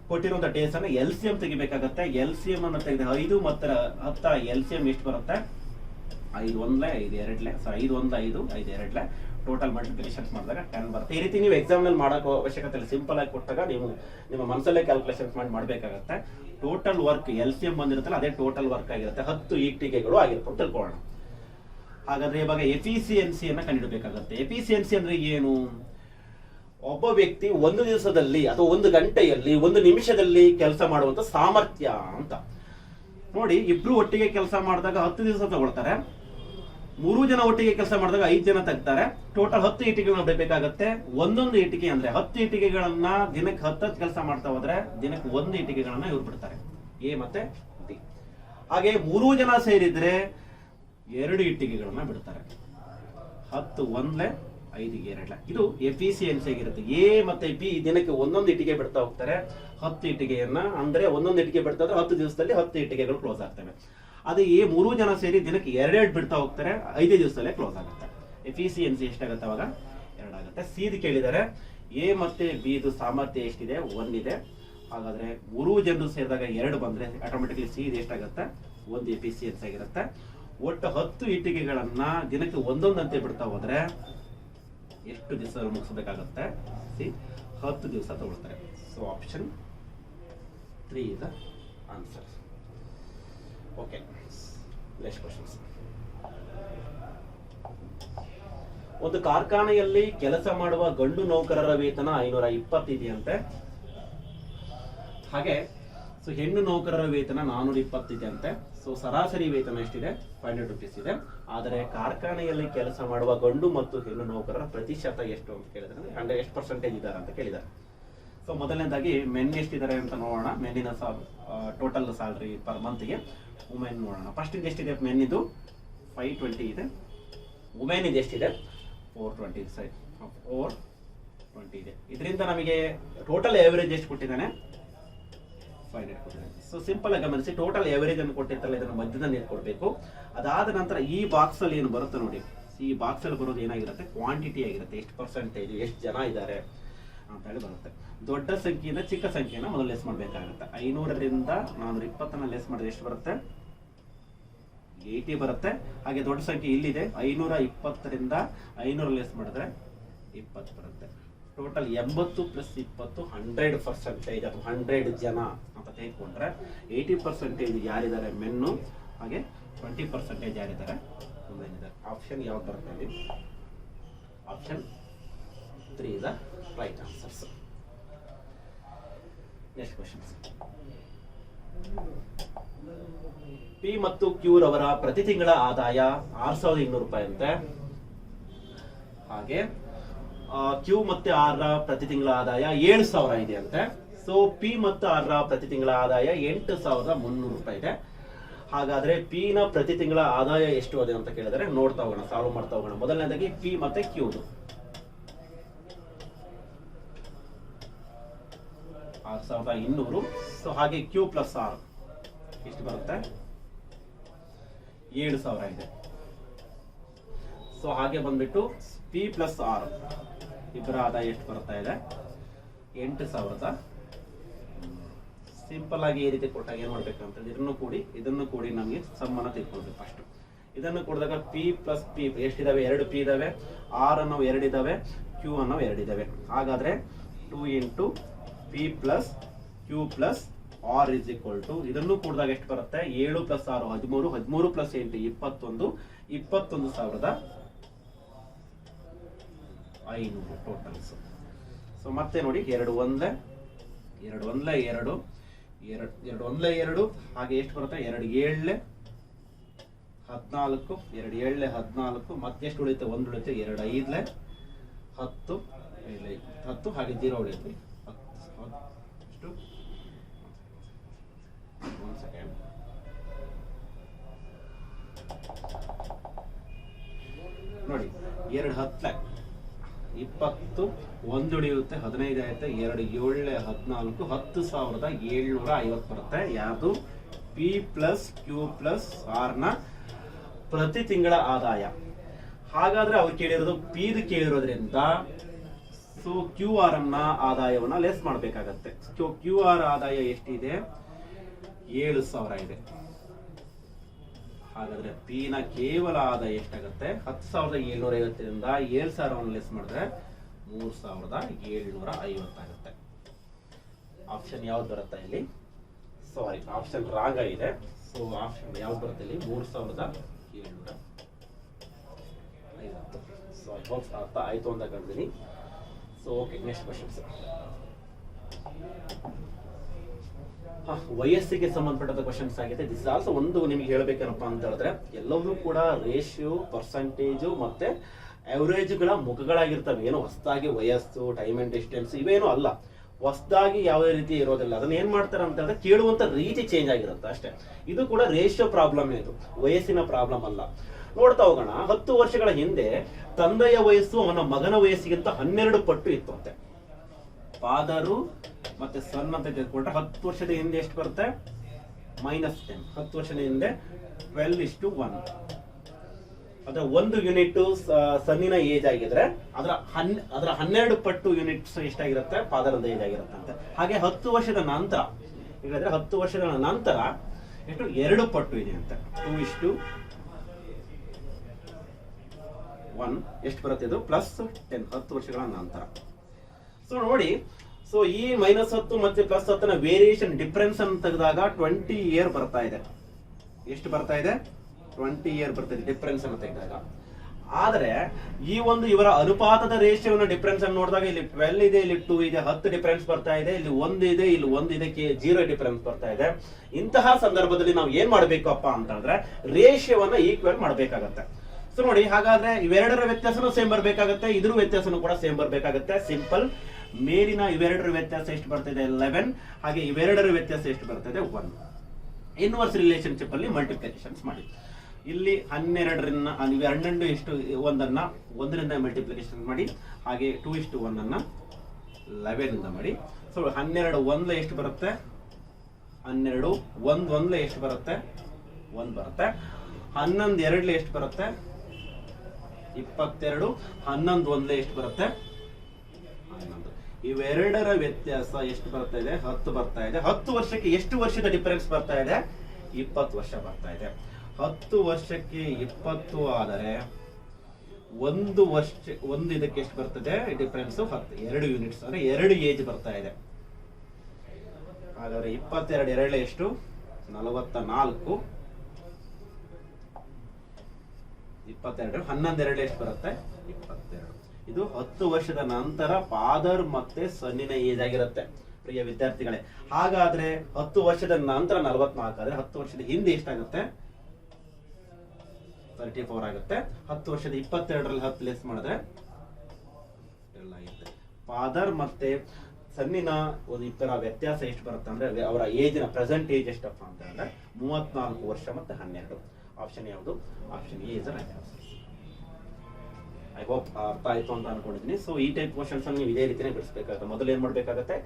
ಕೊಟ್ಟಿರುವಂತ ಡೇಸ್ ಅನ್ನ ಎಲ್ ಸಿ ಎಂ ತೆಗಿಬೇಕಾಗತ್ತೆ. ಎಲ್ ಸಿ ಎಂ ಅನ್ನು ತೆಗೆದ ಐದು ಮತ್ತು ಹತ್ತರ ಎಲ್ ಸಿ ಎಂ ಎಷ್ಟು ಬರುತ್ತೆ? ಐದು ಒಂದ್ಲೆ, ಐದು ಎರಡ್ಲೆ. ಸೊ ಐದು ಒಂದ್, ಐದು ಐದು ಎರಡ್ಲೆ. ಟೋಟಲ್ ಮಲ್ಟಿಪ್ಲಿಕೇಶನ್ಸ್ ಮಾಡಿದಾಗ ಟೆನ್ ಬರುತ್ತೆ. ಈ ರೀತಿ ನೀವು ಎಕ್ಸಾಮ್ನಲ್ಲಿ ಮಾಡೋಕೆ ಅವಶ್ಯಕತೆ ಇಲ್ಲ. ಸಿಂಪಲ್ ಆಗಿ ಕೊಟ್ಟಾಗ ನೀವು ನಿಮ್ಮ ಮನಸ್ಸಲ್ಲೇ ಕ್ಯಾಲ್ಕುಲೇಷನ್ಸ್ ಮಾಡಿ ಮಾಡಬೇಕಾಗತ್ತೆ. Total work L C M ಬಂದಿರುತ್ತಲ್ಲ, ಅದೇ ಟೋಟಲ್ ವರ್ಕ್ ಆಗಿರುತ್ತೆ. ಹತ್ತು ಇಟ್ಟಿಗೆಗಳು ಆಗಿರುತ್ತೆ ಅಂತ ತಿಳ್ಕೊಳ್ಳೋಣ. ಹಾಗಾದ್ರೆ ಇವಾಗ ಎಫಿಸಿಯನ್ಸಿಯನ್ನ ಕಂಡುಹಿಡಬೇಕಾಗತ್ತೆ ಎಫಿಸಿಯನ್ಸಿ ಅಂದ್ರೆ ಏನು? ಒಬ್ಬ ವ್ಯಕ್ತಿ ಒಂದು ದಿವಸದಲ್ಲಿ ಅಥವಾ ಒಂದು ಗಂಟೆಯಲ್ಲಿ, ಒಂದು ನಿಮಿಷದಲ್ಲಿ ಕೆಲಸ ಮಾಡುವಂತ ಸಾಮರ್ಥ್ಯ ಅಂತ. ನೋಡಿ, ಇಬ್ರು ಒಟ್ಟಿಗೆ ಕೆಲಸ ಮಾಡಿದಾಗ ಹತ್ತು ದಿವಸ ತಗೊಳ್ತಾರೆ. ಮೂರು ಜನ ಒಟ್ಟಿಗೆ ಕೆಲಸ ಮಾಡಿದಾಗ ಐದು ಜನ ತೆಗ್ತಾರೆ. ಟೋಟಲ್ ಹತ್ತು ಇಟ್ಟಿಗೆಗಳನ್ನು ಬೇಕಾಗುತ್ತೆ ಒಂದೊಂದು ಇಟ್ಟಿಗೆ ಅಂದ್ರೆ ಹತ್ತು ಇಟ್ಟಿಗೆಗಳನ್ನ ದಿನಕ್ಕೆ ಹತ್ತತ್ತು ಕೆಲಸ ಮಾಡ್ತಾ ಹೋದ್ರೆ ದಿನಕ್ಕೆ ಒಂದು ಇಟ್ಟಿಗೆಗಳನ್ನ ಇವ್ರು ಬಿಡ್ತಾರೆ. ಎ ಮತ್ತೆ ಬಿ. ಹಾಗೆ ಮೂರು ಜನ ಸೇರಿದ್ರೆ ಎರಡು ಇಟ್ಟಿಗೆಗಳನ್ನ ಬಿಡ್ತಾರೆ. ಹತ್ತು, ಒಂದ್ಲೆ ಐದಿಗೆ ಎರಡ್ಲೆ. ಇದು ಎಫಿಸಿಯನ್ಸಿ ಆಗಿರುತ್ತೆ. ಎ ಮತ್ತೆ ಬಿ ದಿನಕ್ಕೆ ಒಂದೊಂದು ಇಟ್ಟಿಗೆ ಬಿಡ್ತಾ ಹೋಗ್ತಾರೆ. ಹತ್ತು ಇಟ್ಟಿಗೆಯನ್ನ, ಅಂದ್ರೆ ಒಂದೊಂದು ಇಟ್ಟಿಗೆ ಬಿಡ್ತಾ ಹತ್ತು ದಿವಸದಲ್ಲಿ ಹತ್ತು ಇಟ್ಟಿಗೆಗಳು ಕ್ಲೋಸ್ ಆಗ್ತವೆ. ಅದೇ ಎ ಮೂರು ಜನ ಸೇರಿ ದಿನಕ್ಕೆ ಎರಡೆರಡು ಬಿಡ್ತಾ ಹೋಗ್ತಾರೆ. ಐದೇ ದಿವಸದಲ್ಲೇ ಕ್ಲೋಸ್ ಆಗುತ್ತೆ. ಎಫಿಸಿಯನ್ಸಿ ಎಷ್ಟಾಗುತ್ತೆ ಅವಾಗ? ಎರಡಾಗುತ್ತೆ. ಸಿದು ಕೇಳಿದರೆ. ಎ ಮತ್ತೆ ಬಿ ಇದು ಸಾಮರ್ಥ್ಯ ಎಷ್ಟಿದೆ? ಒಂದಿದೆ. ಹಾಗಾದ್ರೆ ಮೂರು ಜನರು ಸೇರಿದಾಗ ಎರಡು ಬಂದ್ರೆ ಆಟೋಮೆಟಿಕ್ಲಿ ಸಿ ಇದು ಎಷ್ಟಾಗುತ್ತೆ? ಒಂದು ಎಫಿಸಿಯನ್ಸಿ ಆಗಿರುತ್ತೆ. ಒಟ್ಟು ಹತ್ತು ಇಟ್ಟಿಗೆಗಳನ್ನ ದಿನಕ್ಕೆ ಒಂದೊಂದಂತೆ ಬಿಡ್ತಾ ಹೋದ್ರೆ ಎಷ್ಟು ದಿವಸ ಮುಗಿಸ್ಬೇಕಾಗತ್ತೆ? ಸಿ, ಹತ್ತು ದಿವಸ ತಗೊಳ್ತಾರೆ. So option three is the answer okay next questions ಒಂದು ಕಾರ್ಖಾನೆಯಲ್ಲಿ ಕೆಲಸ ಮಾಡುವ ಗಂಡು ನೌಕರರ ವೇತನ ಐನೂರ ಇಪ್ಪತ್ತಿದೆಯಂತೆ. ಹಾಗೆ ಸೊ ಹೆಣ್ಣು ನೌಕರರ ವೇತನ ನಾನೂರ ಇಪ್ಪತ್ತಿದೆ ಅಂತೆ ಸೊ ಸರಾಸರಿ ವೇತನ ಎಷ್ಟಿದೆ? ಫೈವ್ ಹಂಡ್ರೆಡ್ ರುಪೀಸ್ ಇದೆ. ಆದರೆ ಕಾರ್ಖಾನೆಯಲ್ಲಿ ಕೆಲಸ ಮಾಡುವ ಗಂಡು ಮತ್ತು ಹೆಣ್ಣು ನೌಕರರ ಪ್ರತಿಶತ ಎಷ್ಟು ಅಂತ ಕೇಳಿದ್ರೆ, ಅಂದ್ರೆ ಎಷ್ಟು ಪರ್ಸೆಂಟೇಜ್ ಇದ್ದಾರೆ ಅಂತ ಕೇಳಿದ್ದಾರೆ. ಸೊ ಮೊದಲನೇದಾಗಿ ಮೆನ್ ಎಷ್ಟಿದ್ದಾರೆ ಅಂತ ನೋಡೋಣ. ಮೆನ್ನಿನ ಟೋಟಲ್ ಸ್ಯಾಲ್ರಿ ಪರ್ ಮಂತ್ಗೆ ವುಮೆನ್ ನೋಡೋಣ. ಫಸ್ಟ್ ಇದು ಎಷ್ಟಿದೆ? ಮೆನ್ ಇದು ಫೈವ್ ಟ್ವೆಂಟಿ ಇದೆ. ವುಮೆನ್ ಇದು ಎಷ್ಟಿದೆ? ಫೋರ್ ಟ್ವೆಂಟಿ ಸರಿ ಫೋರ್ ಟ್ವೆಂಟಿ ಇದೆ. ಇದರಿಂದ ನಮಗೆ ಟೋಟಲ್ ಎವರೇಜ್ ಎಷ್ಟು ಕೊಟ್ಟಿದ್ದಾನೆ? ಸೊ ಸಿಂಪಲ್ ಆಗಿ ಗಮನಿಸಿ ಟೋಟಲ್ ಎವರೇಜ್ ಅನ್ನು ಕೊಟ್ಟಿರ್ತಲ್ಲ, ಇದನ್ನು ಮಧ್ಯದಲ್ಲಿ ಕೊಡಬೇಕು? ಅದಾದ ನಂತರ ಈ ಬಾಕ್ಸ್ ಅಲ್ಲಿ ಏನು ಬರುತ್ತೆ ನೋಡಿ. ಈ ಬಾಕ್ಸ್ ಅಲ್ಲಿ ಬರೋದು ಏನಾಗಿರುತ್ತೆ? ಕ್ವಾಂಟಿಟಿ ಆಗಿರುತ್ತೆ. ಎಷ್ಟು ಪರ್ಸೆಂಟೇಜ್ ಎಷ್ಟು ಜನ ಇದ್ದಾರೆ ಅಂತ ಹೇಳಿ ಬರುತ್ತೆ. ದೊಡ್ಡ ಸಂಖ್ಯೆಯಿಂದ ಚಿಕ್ಕ ಸಂಖ್ಯೆನ ಮೊದಲು ಲೆಸ್ ಮಾಡಬೇಕಾಗುತ್ತೆ. ಐನೂರರಿಂದ ನಾನು ಇಪ್ಪತ್ತನ್ನ ಲೆಸ್ ಮಾಡಿದ್ರೆ ಎಷ್ಟು ಬರುತ್ತೆ? ಏಯ್ಟಿ ಬರುತ್ತೆ. ಹಾಗೆ ದೊಡ್ಡ ಸಂಖ್ಯೆ ಇಲ್ಲಿದೆ. ಐನೂರ ಇಪ್ಪತ್ತರಿಂದ ಐನೂರ ಲೆಸ್ ಮಾಡಿದ್ರೆ ಇಪ್ಪತ್ತು ಬರುತ್ತೆ. ಟೋಟಲ್ ಎಂಬತ್ತು ಪ್ಲಸ್ ಇಪ್ಪತ್ತು ಹಂಡ್ರೆಡ್ ಪರ್ಸೆಂಟೇಜ್ ಅಥವಾ ಹಂಡ್ರೆಡ್ ಜನ ಅಂತ ತೆಗೆದುಕೊಂಡ್ರೆ ಏಯ್ಟಿ ಪರ್ಸೆಂಟೇಜ್ ಯಾರಿದ್ದಾರೆ? ಮೆನ್ನು, ಹಾಗೆ ಟ್ವೆಂಟಿ ಪರ್ಸೆಂಟೇಜ್ ಯಾರಿದ್ದಾರೆ? ಆಪ್ಷನ್ ಯಾವ ಬರುತ್ತೆ ಇದೆ option three the right answers. Next questions P ಮತ್ತು ಕ್ಯೂರ್ ಅವರ ಪ್ರತಿ ತಿಂಗಳ ಆದಾಯ ಆರ್ ಸಾವಿರದ ಇನ್ನೂರು ರೂಪಾಯಿ ಅಂತೆ. ಹಾಗೆ ಕ್ಯೂ ಮತ್ತೆ ಆರ್ ಪ್ರತಿ ತಿಂಗಳ ಆದಾಯ ಏಳು ಸಾವಿರ ಇದೆ ಅಂತೆ. ಸೊ ಪಿ ಮತ್ತು ಆರ್ ಪ್ರತಿ ತಿಂಗಳ ಆದಾಯ ಎಂಟು ಸಾವಿರದ ಮುನ್ನೂರು ರೂಪಾಯಿ ಇದೆ. ಹಾಗಾದ್ರೆ ಪಿ ನ ಪ್ರತಿ ತಿಂಗಳ ಆದಾಯ ಎಷ್ಟು ಅದೇ ಅಂತ ಕೇಳಿದ್ರೆ ನೋಡ್ತಾ ಹೋಗೋಣ ಸಾಲ್ವ್ ಮಾಡ್ತಾ ಹೋಗೋಣ. ಮೊದಲನೇದಾಗಿ ಪಿ ಮತ್ತೆ ಕ್ಯೂದು ಆರು ಸಾವಿರದ ಇನ್ನೂರು. ಸೊ ಹಾಗೆ ಕ್ಯೂ ಪ್ಲಸ್ ಆರ್ ಎಷ್ಟು ಬರುತ್ತೆ? ಏಳು ಸಾವಿರ ಇದೆ. ಸೊ ಹಾಗೆ ಬಂದ್ಬಿಟ್ಟು ಪಿ ಪ್ಲಸ್ ಆರ್ ಇಬ್ಬರ ಆದಾಯ ಎಷ್ಟು ಬರ್ತಾ ಇದೆ? ಎಂಟು ಸಾವಿರದ. ಸಿಂಪಲ್ ಆಗಿ ಈ ರೀತಿ ಕೊಟ್ಟಾಗ ಏನ್ ಮಾಡ್ಬೇಕಂತ ಇದನ್ನು ಕೂಡಿ ಇದನ್ನು ಕೂಡಿ ನಮಗೆ ಸಮ್ಮನ ತಿಳ್ಕೊಳ್ಬೇಕು ಫಸ್ಟ್ ಇದನ್ನು ಕೊಡಿದಾಗ ಪಿ ಪ್ಲಸ್ ಪಿ ಎಷ್ಟಿದಾವೆ? ಎರಡು ಪಿ ಇದಾವೆ. ಆರ್ ಅನ್ನೋ ಎರಡು ಇದಾವೆ ಕ್ಯೂ ಅನ್ನೋ ಎರಡು ಇದಾವೆ ಹಾಗಾದ್ರೆ two into P plus Q plus R is equal to ಇದನ್ನು ಕೂಡಿದಾಗ ಎಷ್ಟು ಬರುತ್ತೆ? ಏಳು ಪ್ಲಸ್ ಆರು, ಹದಿಮೂರು. ಹದಿಮೂರು ಪ್ಲಸ್ ಎಂಟು, ಇಪ್ಪತ್ತೊಂದು. ಇಪ್ಪತ್ತೊಂದು ಸಾವಿರದ ಐನೂರು ಟೋಟಲ್ಸ್. ಸೊ ಮತ್ತೆ ನೋಡಿ ಎರಡು ಒಂದೇ ಎರಡು ಒಂದ್ಲೆ ಎರಡು ಎರಡು ಎರಡು ಒಂದ್ಲೆ ಎರಡು ಹಾಗೆ ಎಷ್ಟು ಬರುತ್ತೆ? ಎರಡು ಏಳ್ಲೆ. ಹದಿನಾಲ್ಕು ಎರಡು ಏಳ್ಲೆ ಹದಿನಾಲ್ಕು ಮತ್ತೆ ಎಷ್ಟು ಉಳಿಯುತ್ತೆ? ಒಂದು ಉಳಿಯುತ್ತೆ ಎರಡು ಐದ್ಲೆ. ಹತ್ತು ಹತ್ತು ಹಾಗೆ ಜೀರೋ ಉಳಿಯುತ್ತೆ. ಹತ್ತು ಒಂದು ಸೆಕೆಂಡ್ ನೋಡಿ ಎರಡು ಹತ್ತಲೆ. ಇಪ್ಪತ್ತು, ಒಂದು ಉಳಿಯುತ್ತೆ ಹದಿನೈದು ಆಯ್ತೆ, ಎರಡು, ಏಳು, ಹದಿನಾಲ್ಕು, ಹತ್ತು ಸಾವಿರದ ಏಳ್ನೂರ ಐವತ್ತು ಬರುತ್ತೆ. ಯಾವುದು ಪಿ ಪ್ಲಸ್ ಕ್ಯೂ ಪ್ಲಸ್ ಆರ್ನ ಪ್ರತಿ ತಿಂಗಳ ಆದಾಯ. ಹಾಗಾದ್ರೆ ಅವ್ರು ಕೇಳಿರೋದು ಪಿದು ಕೇಳಿರೋದ್ರಿಂದ ಸೊ ಕ್ಯೂ ಆರ್ ಅನ್ನ ಆದಾಯವನ್ನ ಲೆಸ್ ಮಾಡಬೇಕಾಗತ್ತೆ. ಸೊ ಕ್ಯೂ ಆರ್ ಆದಾಯ ಎಷ್ಟಿದೆ? ಏಳು ಸಾವಿರ ಇದೆ. ಹಾಗಾದ್ರೆ ಪಿ ನ ಕೇವಲ ಆದಾಯ ಎಷ್ಟಾಗುತ್ತೆ? ಹತ್ತು ಸಾವಿರದ ಏಳ್ನೂರ ಐವತ್ತರಿಂದ ಏಳು ಸಾವಿರವನ್ನು ಲೆಸ್ ಮಾಡಿದ್ರೆ ಮೂರು ಸಾವಿರದ ಏಳ್ನೂರ ಐವತ್ತಾಗುತ್ತೆ. ಆಪ್ಷನ್ ಯಾವ್ದು ಬರುತ್ತೆ ಇಲ್ಲಿ? ಸಾರಿ ಆಪ್ಷನ್ ರಾಗ ಇದೆ. ಸೊ ಆಪ್ಷನ್ ಯಾವ್ದು ಬರುತ್ತೆ ಇಲ್ಲಿ? ಮೂರು ಸಾವಿರದ ಏಳ್ನೂರ ಅರ್ಥ ಆಯ್ತು ಅಂತ ಕಂಡಿದ್ದೀನಿ ಸೊ ಓಕೆ ನೆಕ್ಸ್ಟ್ ಕ್ವಶನ್ಸ್ ವಯಸ್ಸಿಗೆ ಸಂಬಂಧಪಟ್ಟಂತ ಕ್ವಶನ್ಸ್ ಆಗಿದೆ. ದಿಸ್ ಆಲ್ಸೋ ಒಂದು ನಿಮಗೆ ಹೇಳಬೇಕೇನಪ್ಪ ಅಂತ ಹೇಳಿದ್ರೆ ಎಲ್ಲವೂ ಕೂಡ ರೇಷಿಯೋ ಪರ್ಸಂಟೇಜು ಮತ್ತೆ ಅವರೇಜ್ಗಳ ಮುಖಗಳಾಗಿರ್ತವೆ. ಏನು ಹೊಸದಾಗಿ ವಯಸ್ಸು ಟೈಮ್ ಅಂಡ್ ಡಿಸ್ಟೆನ್ಸ್ ಇವೇನು ಅಲ್ಲ. ಹೊಸದಾಗಿ ಯಾವುದೇ ರೀತಿ ಇರೋದಿಲ್ಲ. ಅದನ್ನ ಏನ್ ಮಾಡ್ತಾರೆ ಅಂತ ಹೇಳಿದ್ರೆ, ಕೇಳುವಂತ ರೀತಿ ಚೇಂಜ್ ಆಗಿರುತ್ತೆ ಅಷ್ಟೇ. ಇದು ಕೂಡ ರೇಷಿಯೋ ಪ್ರಾಬ್ಲಮ್ ಇದು. ವಯಸ್ಸಿನ ಪ್ರಾಬ್ಲಮ್ ಅಲ್ಲ. ನೋಡ್ತಾ ಹೋಗೋಣ. ಹತ್ತು ವರ್ಷಗಳ ಹಿಂದೆ ತಂದೆಯ ವಯಸ್ಸು ಅವನ ಮಗನ ವಯಸ್ಸಿಗಿಂತ ಹನ್ನೆರಡು ಪಟ್ಟು ಇತ್ತು ಅಂತೆ ಫಾದರು ಮತ್ತೆ ಸನ್ ಅಂತ ತೆಗೆದುಕೊಂಡ್ರೆ ಹತ್ತು ವರ್ಷದ ಹಿಂದೆ ಎಷ್ಟು ಬರುತ್ತೆ? ಮೈನಸ್ ಟೆನ್ ಹತ್ತು ವರ್ಷದ ಹಿಂದೆ ಟ್ವೆಲ್ ಇಷ್ಟು ಒನ್ ಅದರ ಒಂದು ಯೂನಿಟ್ ಸನ್ನಿನ ಏಜ್ ಆಗಿದ್ರೆ ಅದರ ಹನ್, ಅದರ ಹನ್ನೆರಡು ಪಟ್ಟು ಯೂನಿಟ್ಸ್ ಎಷ್ಟಾಗಿರುತ್ತೆ? ಫಾದರ್ ಏಜ್ ಆಗಿರುತ್ತೆ ಹಾಗೆ ಹತ್ತು ವರ್ಷದ ನಂತರ ಹೇಳಿದ್ರೆ ಹತ್ತು ವರ್ಷದ ನಂತರ ಎಷ್ಟು? ಎರಡು ಪಟ್ಟು ಇದೆ ಅಂತ. ಟೂ ಇಷ್ಟು ಒನ್ ಎಷ್ಟು ಬರುತ್ತೆ ಇದು? ಪ್ಲಸ್ ಟೆನ್ ಹತ್ತು ವರ್ಷಗಳ ನಂತರ. ಸೊ ನೋಡಿ ಸೊ ಈ ಮೈನಸ್ ಹತ್ತು ಮತ್ತೆ ಪ್ಲಸ್ ಹತ್ತನ ವೇರಿಯೇಷನ್ ಡಿಫರೆನ್ಸ್ ಅನ್ನು ತೆಗೆದಾಗ ಟ್ವೆಂಟಿ ಇಯರ್ ಬರ್ತಾ ಇದೆ. ಎಷ್ಟು ಬರ್ತಾ ಇದೆ? ಟ್ವೆಂಟಿ ಇಯರ್ ಬರ್ತಾ ಇದೆ ಡಿಫರೆನ್ಸ್ ಅನ್ನು ತೆಗೆದಾಗ. ಆದರೆ, ಈ ಒಂದು ಇವರ ಅನುಪಾತದ ರೇಷಿಯೋನ ಡಿಫರೆನ್ಸ್ ಅನ್ನು ನೋಡಿದಾಗ ಇಲ್ಲಿ ಟ್ವೆಲ್ ಇದೆ, ಇಲ್ಲಿ ಟೂ ಇದೆ, ಹತ್ತು ಡಿಫರೆನ್ಸ್ ಬರ್ತಾ ಇದೆ, ಇಲ್ಲಿ ಒಂದು ಇದೆ, ಇಲ್ಲಿ ಒಂದು ಇದಕ್ಕೆ ಜೀರೋ ಡಿಫರೆನ್ಸ್ ಬರ್ತಾ ಇದೆ. ಇಂತಹ ಸಂದರ್ಭದಲ್ಲಿ ನಾವು ಏನ್ ಮಾಡ್ಬೇಕಪ್ಪ ಅಂತಂದ್ರೆ ರೇಷಿಯೋವನ್ನ ಈಕ್ವಲ್ ಮಾಡ್ಬೇಕಾಗತ್ತೆ. ಸೊ ನೋಡಿ, ಹಾಗಾದ್ರೆ ಇವೆರಡರ ವ್ಯತ್ಯಾಸನೂ ಸೇಮ್ ಬರ್ಬೇಕಾಗತ್ತೆ, ಇದ್ರ ವ್ಯತ್ಯಾಸನೂ ಕೂಡ ಸೇಮ್ ಬರ್ಬೇಕಾಗತ್ತೆ. ಸಿಂಪಲ್ ಮೇಲಿನ ಇವೆರಡರ ವ್ಯತ್ಯಾಸ ಎಷ್ಟು ಬರ್ತಿದೆ? ಲೆವೆನ್ ಹಾಗೆ ಇವೆರಡರ ವ್ಯತ್ಯಾಸ ಎಷ್ಟು ಬರ್ತಿದೆ? ಒನ್ ಇನ್ವರ್ಸ್ ರಿಲೇಶನ್ಶಿಪ್ ಅಲ್ಲಿ ಮಲ್ಟಿಪ್ಲಿಕೇಶನ್ಸ್ ಮಾಡಿ ಇಲ್ಲಿ ಹನ್ನೆರಡರಿಂದ ಹನ್ನೆರಡು ಇಷ್ಟು ಒಂದನ್ನ ಒಂದರಿಂದ ಮಲ್ಟಿಪ್ಲಿಕೇಶನ್ ಮಾಡಿ, ಹಾಗೆ ಟೂ ಇಷ್ಟು ಒಂದನ್ನ ಲೆವೆನ್ ಮಾಡಿ. ಸೊ ಹನ್ನೆರಡು ಒಂದ್ಲ ಎಷ್ಟು ಬರುತ್ತೆ? ಹನ್ನೆರಡು ಒಂದ್ ಒಂದ್ಲ ಎಷ್ಟು ಬರುತ್ತೆ? ಒಂದ್ ಬರುತ್ತೆ. ಹನ್ನೊಂದು ಎರಡ್ಲೆ ಎಷ್ಟು ಬರುತ್ತೆ? ಇಪ್ಪತ್ತೆರಡು. ಹನ್ನೊಂದು ಒಂದ್ಲೆ ಎಷ್ಟು ಬರುತ್ತೆ? ಇವೆರಡರ ವ್ಯತ್ಯಾಸ ಎಷ್ಟು ಬರ್ತಾ ಇದೆ? ಹತ್ತು ಬರ್ತಾ ಇದೆ. ಹತ್ತು ವರ್ಷಕ್ಕೆ ಎಷ್ಟು ವರ್ಷದ ಡಿಫರೆನ್ಸ್ ಬರ್ತಾ ಇದೆ? ಇಪ್ಪತ್ತು ವರ್ಷ ಬರ್ತಾ ಇದೆ. ಹತ್ತು ವರ್ಷಕ್ಕೆ ಇಪ್ಪತ್ತು ಆದರೆ ಒಂದು ವರ್ಷ, ಒಂದು ಇದಕ್ಕೆ ಎಷ್ಟು ಬರ್ತದೆ? ಡಿಫರೆನ್ಸ್ ಹತ್ತು, ಎರಡು ಯೂನಿಟ್ಸ್ ಅಂದ್ರೆ ಎರಡು ಏಜ್ ಬರ್ತಾ ಇದೆ. ಹಾಗಾದ್ರೆ ಇಪ್ಪತ್ತೆರಡು ಎರಡೇ ಎಷ್ಟು? ನಲವತ್ತ ನಾಲ್ಕು ಇಪ್ಪತ್ತೆರಡು ಹನ್ನೊಂದೆರಡು ಎಷ್ಟು ಬರುತ್ತೆ? ಇಪ್ಪತ್ತೆರಡು. ಇದು ಹತ್ತು ವರ್ಷದ ನಂತರ ಫಾದರ್ ಮತ್ತೆ ಸನ್ನಿನ ಏಜ್ ಆಗಿರುತ್ತೆ. ಪ್ರಿಯ ವಿದ್ಯಾರ್ಥಿಗಳೇ, ಹಾಗಾದ್ರೆ ಹತ್ತು ವರ್ಷದ ನಂತರ ನಲವತ್ನಾಲ್ಕು ಆದ್ರೆ ಹತ್ತು ವರ್ಷದ ಹಿಂದೆ ಎಷ್ಟಾಗುತ್ತೆ? ತರ್ಟಿ ಫೋರ್ ಆಗುತ್ತೆ. ಹತ್ತು ವರ್ಷದ ಇಪ್ಪತ್ತೆರಡರಲ್ಲಿ ಹತ್ತು ಲೆಸ್ ಮಾಡಿದ್ರೆ? ಫಾದರ್ ಮತ್ತೆ ಸನ್ನಿನ ಒಂದು ಇಬ್ಬರ ವ್ಯತ್ಯಾಸ ಎಷ್ಟು ಬರುತ್ತೆ ಅಂದ್ರೆ ಅದೇ ಅವರ ಏಜಿನ ಪ್ರೆಸೆಂಟ್ ಏಜ್ ಎಷ್ಟಪ್ಪ ಅಂತ ಮೂವತ್ನಾಲ್ಕು ವರ್ಷ ಮತ್ತೆ ಹನ್ನೆರಡು. ಆಪ್ಷನ್ ಯಾವುದು? Option A is right I hope ಅರ್ಥ ಆಯ್ತು ಅಂತ ಅನ್ಕೊಂಡಿದ್ದೀನಿ ಸೊ ಈ ಟೈಪ್ ಕ್ವಶನ್ಸ್ ನೀವು ಇದೇ ರೀತಿನೇ ಬಿಡಿಸ್ಬೇಕಾಗುತ್ತೆ. ಮೊದಲು ಏನ್ ಮಾಡ್ಬೇಕಾಗತ್ತೆ?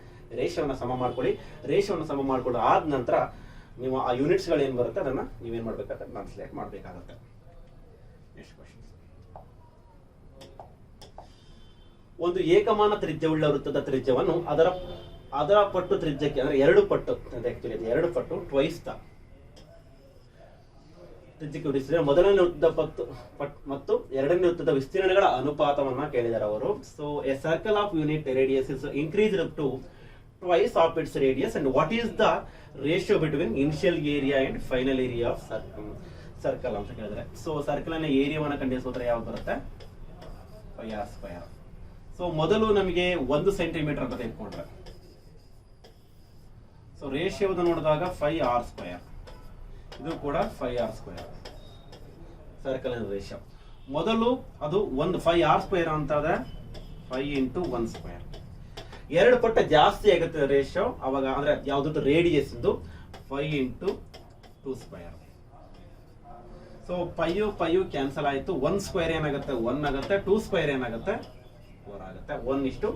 ರೇಷವನ್ನ ಸಮ ಮಾಡ್ಕೊಳ್ಳಿ. ರೇಷವನ್ನ ಸಮ ಮಾಡ್ಕೊಂಡು ಆದ ನಂತರ ನೀವು ಆ ಯೂನಿಟ್ಸ್ಗಳು ಏನ್ ಬರುತ್ತೆ? ಅದನ್ನ ನೀವೇನ್ ಮಾಡ್ಬೇಕಾಗತ್ತೆ? ಸೆಲೆಕ್ಟ್ ಮಾಡ್ಬೇಕಾಗತ್ತೆ. ಒಂದು ಏಕಮಾನ ತ್ರಿಜ್ಯವುಳ್ಳ ವೃತ್ತದ ತ್ರಿಜ್ಯವನ್ನು ಅದರ ಅದರ ಪಟ್ಟು ತ್ರಿಜ್ಯಕ್ಕೆ, ಅಂದ್ರೆ ಎರಡು ಪಟ್ಟು ಆಕ್ಚುಲಿ ಎರಡು ಪಟ್ಟು ಟ್ವೈಸ್ ದ ವಿಧಿಸಿದ್ರೆ ಮೊದಲನೇ ವೃತ್ತದ ಪತ್ತು ಪಟ್ ಮತ್ತು ಎರಡನೇ ವೃತ್ತದ ವಿಸ್ತೀರ್ಣಗಳ ಅನುಪಾತವನ್ನ ಕೇಳಿದ್ದಾರೆ ಅವರು. So a circle of unit radius is increase to twice of its radius and what is the ratio between initial area and final area of circle ಅಂತ ಕೇಳಿದ್ರೆ ಸೊ ಸರ್ಕಲ್ನ ಏರಿಯಾವನ್ನ ಕಂಡು ಸೂತ್ರ ಯಾವ್ದು ಬರುತ್ತೆ? ಸೊ ಮೊದಲು ನಮಗೆ ಒಂದು ಸೆಂಟಿಮೀಟರ್ ಅಂತ ತೆಗೆದುಕೊಂಡ್ರೆ. ಸೊ ರೇಷಿಯೋದ ನೋಡಿದಾಗ ಫೈ ಆರ್ ಸ್ಕ್ವಯರ್ ಇದು ಕೂಡ pi R square circle ratio. ಮೊದಲು ಅದು ಒಂದು ಫೈ ಆರ್ ಸ್ಕ್ವೇರ್ ಅಂತ ಇದೆ ಫೈ ಇಂಟು ಒನ್ ಸ್ಕ್ವೇರ್ ಎರಡು ಪಟ್ಟು ಜಾಸ್ತಿ ಆಗುತ್ತೆ ರೇಷೋ ಅವಾಗ ಅಂದ್ರೆ ಯಾವ್ದು ರೇಡಿಯಸ್ ಇಂದು pi into two square so ಪೈಯು ಪೈಯು ಕ್ಯಾನ್ಸಲ್ ಆಯಿತು. ಒನ್ ಸ್ಕ್ವೇರ್ ಏನಾಗುತ್ತೆ? ಒನ್ ಆಗುತ್ತೆ. ಟೂ ಸ್ಕ್ವೇರ್ ಏನಾಗುತ್ತೆ? ಫೋರ್ ಆಗುತ್ತೆ. ಒನ್ ಇಷ್ಟು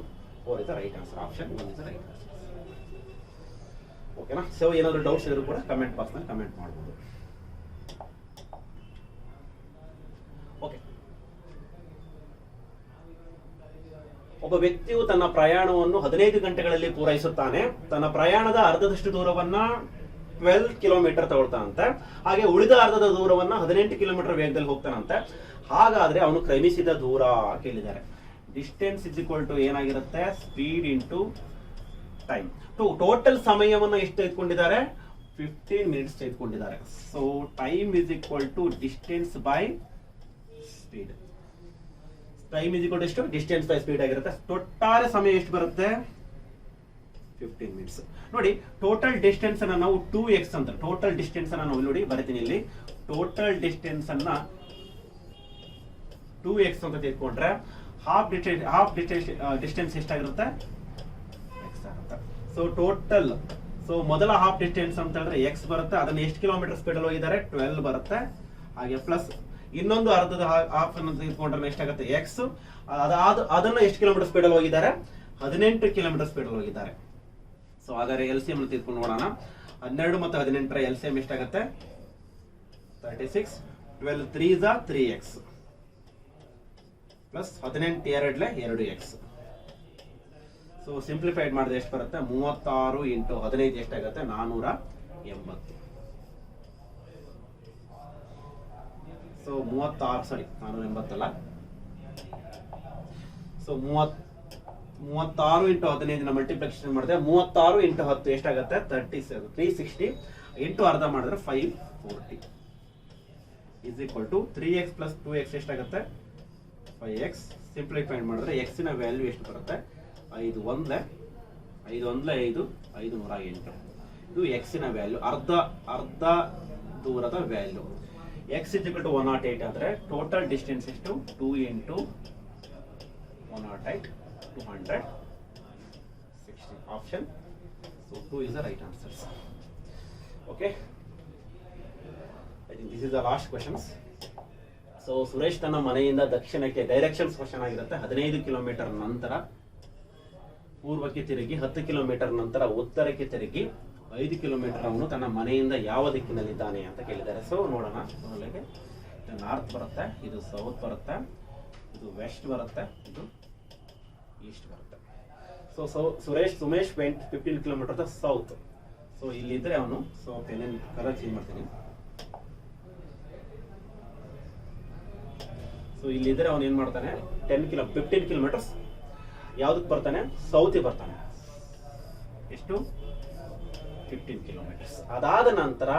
four is right answer option one is right answer ಓಕೆನಾ ಸೊ ಏನಾದರೂ ಡೌಟ್ಸ್ ಇದ್ರು ಕೂಡ ಕಮೆಂಟ್ ಬಾಕ್ಸ್ನಲ್ಲಿ ಕಮೆಂಟ್ ಮಾಡ್ಬೋದು. ಓಕೆ ಒಬ್ಬ ವ್ಯಕ್ತಿಯು ತನ್ನ ಪ್ರಯಾಣವನ್ನು ಹದಿನೈದು ಗಂಟೆಗಳಲ್ಲಿ ಪೂರೈಸುತ್ತಾನೆ. ತನ್ನ ಪ್ರಯಾಣದ ಅರ್ಧದಷ್ಟು ದೂರವನ್ನ ಟ್ವೆಲ್ ಕಿಲೋಮೀಟರ್ ತಗೊಳ್ತಾನಂತೆ. ಹಾಗೆ ಉಳಿದ ಅರ್ಧದ ದೂರವನ್ನ ಹದಿನೆಂಟು ಕಿಲೋಮೀಟರ್ ವೇಗದಲ್ಲಿ ಹೋಗ್ತಾನಂತೆ. ಹಾಗಾದ್ರೆ ಅವನು ಕ್ರಮಿಸಿದ ದೂರ ಕೇಳಿದ್ದಾರೆ. ಡಿಸ್ಟೆನ್ಸ್ ಇಸ್ ಇಕ್ವಲ್ ಟು ಏನಾಗಿರುತ್ತೆ? Speed into time to total ಸಮಯವನ್ನು ಎಷ್ಟು ತೆಗೆದುಕೊಂಡಿದ್ದಾರೆ ಫಿಫ್ಟೀನ್ ಮಿನಿಟ್ಸ್ ತೆಗೆದುಕೊಂಡಿದ್ದಾರೆ so time is equal to distance by speed time is equal ಎಷ್ಟು? ಡಿಸ್ಟೆನ್ಸ್ ಬೈ ಸ್ಪೀಡ್ ಆಗಿರುತ್ತೆ. ಒಟ್ಟಾರೆ ಸಮಯ ಎಷ್ಟು ಬರುತ್ತೆ? ಫಿಫ್ಟೀನ್ ಮಿನಿಟ್ಸ್ ನೋಡಿ ಟೋಟಲ್ ಡಿಸ್ಟೆನ್ಸ್ ಅನ್ನ ನಾವು ಟೂ ಎಕ್ಸ್ ಅಂತ. ಟೋಟಲ್ ಡಿಸ್ಟೆನ್ಸ್ ಅನ್ನ ನಾವು ನೋಡಿ ಬರ್ತೀನಿ ಇಲ್ಲಿ. ಟೋಟಲ್ ಡಿಸ್ಟೆನ್ಸ್ ಅನ್ನ ಟೂ ಎಕ್ಸ್ ಅಂತ ತೆಗೆದುಕೊಂಡ್ರೆ half distance half distance distance ಎಷ್ಟಾಗಿರುತ್ತೆ? So total so ಮೊದಲ ಹಾಫ್ ಡಿಸ್ಟೆನ್ಸ್ ಅಂತ ಹೇಳಿದ್ರೆ ಎಕ್ಸ್ ಬರುತ್ತೆ, ಅದನ್ನ ಎಷ್ಟು ಕಿಲೋಮೀಟರ್ ಸ್ಪೀಡ್ ಅಲ್ಲಿ ಹೋಗಿದ್ದಾರೆ? ಟ್ವೆಲ್ ಬರುತ್ತೆ. ಹಾಗೆ ಪ್ಲಸ್ ಇನ್ನೊಂದು ಅರ್ಧದ ಹಾಫ್ ಅನ್ನು ತೆಗೆದುಕೊಂಡ್ರೆ ಎಷ್ಟಾಗುತ್ತೆ ಎಕ್ಸ್ ಅದಾದ ಅದನ್ನ ಎಷ್ಟು ಕಿಲೋಮೀಟರ್ ಸ್ಪೀಡ್ ಅಲ್ಲಿ ಹೋಗಿದ್ದಾರೆ? ಹದಿನೆಂಟು ಕಿಲೋಮೀಟರ್ ಸ್ಪೀಡ್ ಅಲ್ಲಿ ಹೋಗಿದ್ದಾರೆ. ಸೊ ಹಾಗಾದ್ರೆ ಎಲ್ ಸಿ ಎಂ ತೆಗೆದುಕೊಂಡು ನೋಡೋಣ. ಹನ್ನೆರಡು ಮತ್ತು ಹದಿನೆಂಟರ ಎಲ್ ಸಿ ಎಂ ಎಷ್ಟಾಗುತ್ತೆ? ತರ್ಟಿ ಸಿಕ್ಸ್ ಟ್ವೆಲ್ ತ್ರೀ ಝಾ ತ್ರೀ ಎಕ್ಸ್ ಪ್ಲಸ್ ಹದಿನೆಂಟು ಎರಡ್ಲೆ ಎರಡು ಎಕ್ಸ್ ಸೊ ಸಿಂಪ್ಲಿಫೈಡ್ ಮಾಡಿದ್ರೆ ಎಷ್ಟು ಬರುತ್ತೆ? ಮೂವತ್ತಾರು ಇಂಟು ಹದಿನೈದು ಎಷ್ಟಾಗುತ್ತೆ? ನಾನೂರ ಎಂಬತ್ತು. ಸೊ ಮೂವತ್ತಾರು ಸಾರಿ ನಾನೂರ ಎಂಬತ್ತಲ್ಲ. ಸೊ ಮೂವತ್ ಮೂವತ್ತಾರು ಇಂಟು ಹದಿನೈದನ್ನ ಮಲ್ಟಿಪ್ಲಿಕೇಶನ್ ಮಾಡಿದ್ರೆ ಮೂವತ್ತಾರು ಇಂಟು ಹತ್ತು ಎಷ್ಟಾಗುತ್ತೆ? Thirty seven three sixty into ಅರ್ಧ ಮಾಡಿದ್ರೆ five forty is equal to three X plus two X ಎಷ್ಟಾಗುತ್ತೆ? ಫೈವ್ ಎಕ್ಸ್ ಸಿಂಪ್ಲಿಫೈಡ್ ಮಾಡಿದ್ರೆ ಎಕ್ಸಿನ ವ್ಯಾಲ್ಯೂ ಎಷ್ಟು ಬರುತ್ತೆ? ಐದು ಒಂದ್ಲೆ ಐದು ಒಂದ್ಲೆ ಐದು ಐದು ನೂರ ಎಂಟು. ಇದು ಎಕ್ಸಿನ ವ್ಯಾಲ್ಯೂ ಅರ್ಧ ಅರ್ಧ ದೂರದ value X is to one nought eight ಆದರೆ ಟೋಟಲ್ ಡಿಸ್ಟೆನ್ಸ್ ಎಷ್ಟು? Two into one nought eight to hundred sixty option so two is the right answers okay I think this is the last questions so Suresh ತನ್ನ ಮನೆಯಿಂದ ದಕ್ಷಿಣಕ್ಕೆ ಡೈರೆಕ್ಷನ್ಸ್ ಕ್ವಶನ್ ಆಗಿರುತ್ತೆ. ಹದಿನೈದು ಕಿಲೋಮೀಟರ್ ನಂತರ ಪೂರ್ವಕ್ಕೆ ತಿರುಗಿ ಹತ್ತು ಕಿಲೋಮೀಟರ್ ನಂತರ ಉತ್ತರಕ್ಕೆ ತಿರುಗಿ ಐದು ಕಿಲೋಮೀಟರ್ ಅವನು ತನ್ನ ಮನೆಯಿಂದ ಯಾವ ದಿಕ್ಕಿನಲ್ಲಿದ್ದಾನೆ ಅಂತ ಕೇಳಿದ್ದಾರೆ. ಸೊ ನೋಡೋಣ. ಮೊದಲಿಗೆ ಇದು ನಾರ್ತ್ ಬರುತ್ತೆ, ಇದು ಸೌತ್ ಬರುತ್ತೆ, ಇದು ವೆಸ್ಟ್ ಬರುತ್ತೆ, ಇದು ಈಸ್ಟ್ ಬರುತ್ತೆ. So so, Suresh, Sumesh went fifteen kilometre south so ಇಲ್ಲಿದ್ದರೆ ಅವನು ಸೊ ಪೆನ್ ಕಲರ್ ಚೇಂಜ್ ಮಾಡ್ತೀನಿ? ಸೊ ಇಲ್ಲಿದ್ದರೆ ಅವನು ಏನು ಮಾಡ್ತಾನೆ? ಟೆನ್ ಕಿಲೋ ಫಿಫ್ಟೀನ್ ಕಿಲೋಮೀಟರ್ಸ್ ಯಾವ್ದಕ್ಕೆ ಬರ್ತಾನೆ? ಸೌತಿ ಬರ್ತಾನೆ. ಎಷ್ಟು? ಫಿಫ್ಟೀನ್ ಕಿಲೋಮೀಟರ್ಸ್ ಅದಾದ ನಂತರ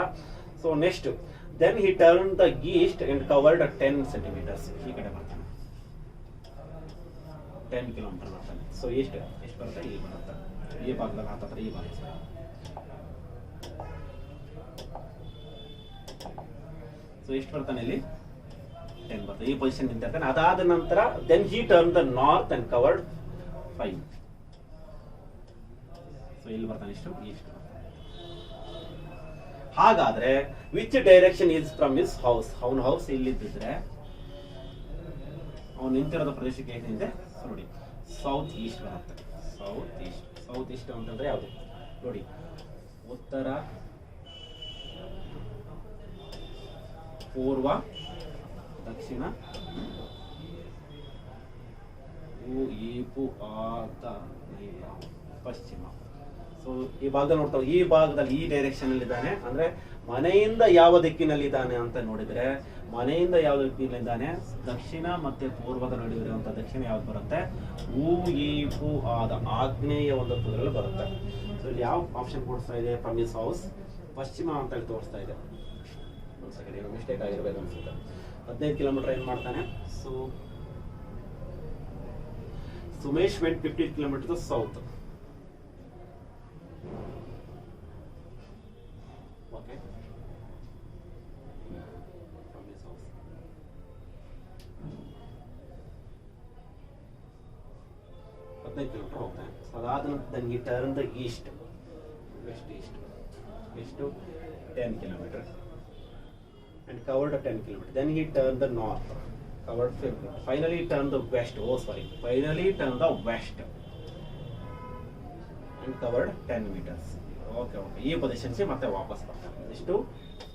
so next then he turn the east and covered ten centimetres ಈ ಕಡೆ ಬರ್ತಾನೆ. ಟೆನ್ ಕಿಲೋಮೀಟರ್ ಬರ್ತಾನೆ. ಸೊ ಈಸ್ಟ್ ಎಷ್ಟು ಬರುತ್ತೆ? ಇಲ್ಲಿ ಬರುತ್ತೆ. ಈ ಭಾಗದಲ್ಲಿ ಹತ್ತತ್ರ ಈ ಭಾಗ ಸೊ ಎಷ್ಟು ಬರ್ತಾನೆ ಇಲ್ಲಿ? ಟೆನ್ ಬರ್ತಾನೆ ಈ ಪೊಸಿಷನ್ ನಿಂತಿರ್ತಾನೆ. ಅದಾದ ನಂತರ then he turn the north and covered five so ಇಲ್ಲಿ ಬರ್ತಾನೆ ಇಷ್ಟು? ಇಷ್ಟು ಹಾಗಾದ್ರೆ which direction is from is house ಅವನ ಹೌಸ್ ಇಲ್ಲಿದ್ದಿದ್ರೆ ಅವನು ನಿಂತಿರೋದ ಪ್ರದೇಶಕ್ಕೆ ಏನಿದೆ ನೋಡಿ. ಸೌತ್ ಈಸ್ಟ್ ಬರುತ್ತೆ. ಸೌತ್ ಈಸ್ಟ್ ಸೌತ್ ಈಸ್ಟ್ ಅಂತಂದ್ರೆ ಯಾವುದು? ನೋಡಿ. ಉತ್ತರ, ಪೂರ್ವ, ದಕ್ಷಿಣ ಆತ ನೈಋ, ಪಶ್ಚಿಮ. ಸೊ ಈ ಭಾಗದಲ್ಲಿ ನೋಡ್ತಾ ಈ ಭಾಗದಲ್ಲಿ ಈ ಡೈರೆಕ್ಷನ್ ಅಲ್ಲಿ ಇದ್ದಾನೆ ಅಂದ್ರೆ ಮನೆಯಿಂದ ಯಾವ ದಿಕ್ಕಿನಲ್ಲಿ ಇದ್ದಾನೆ ಅಂತ ನೋಡಿದ್ರೆ ಮನೆಯಿಂದ ಯಾವ ದಿಕ್ಕಿನಲ್ಲಿದ್ದಾನೆ? ದಕ್ಷಿಣ ಮತ್ತೆ ಪೂರ್ವದ ನಡುವೆ ಇರುವಂತ ದಕ್ಷಿಣ ಯಾವ್ದು ಬರುತ್ತೆ? ಊ ಈ ಪು ಆದ ಆಗ್ನೇಯ ಒಂದು ಪದರಲ್ಲಿ ಬರುತ್ತೆ. ಸೊ ಇಲ್ಲಿ ಯಾವ ಆಪ್ಷನ್ ಕೊಡಿಸ್ತಾ ಇದೆ? ಇಸ್ ಹೌಸ್ ಪಶ್ಚಿಮ ಅಂತ ಹೇಳಿ ತೋರಿಸ್ತಾ ಇದೆ. ಮಿಸ್ಟೇಕ್ ಆಗಿರ್ಬೇಕು ಅನ್ಸುತ್ತೆ. ಹದಿನೈದು ಕಿಲೋಮೀಟರ್ ಏನ್ ಮಾಡ್ತಾನೆ? So Sumesh went fifteen kilometre south okay from his house ಹದಿನೈದು ಕಿಲೋಮೀಟರ್ ಹೋಗ್ತಾನೆ ಸೊ ಅದಾದ ನಂತರ ಈ turn the east west east ಎಷ್ಟು ten kilometre and covered a 10 kilometer. Then he turned the north, covered 5 kilometers. Finally turned the west. Oh, sorry. Finally turned the west. And covered 10 meters. Okay okay ಈ ಪೊಸಿಷನ್ಸ್ಗೆ ಮತ್ತೆ ವಾಪಸ್ ಬರ್ತಾರೆ. ಎಷ್ಟು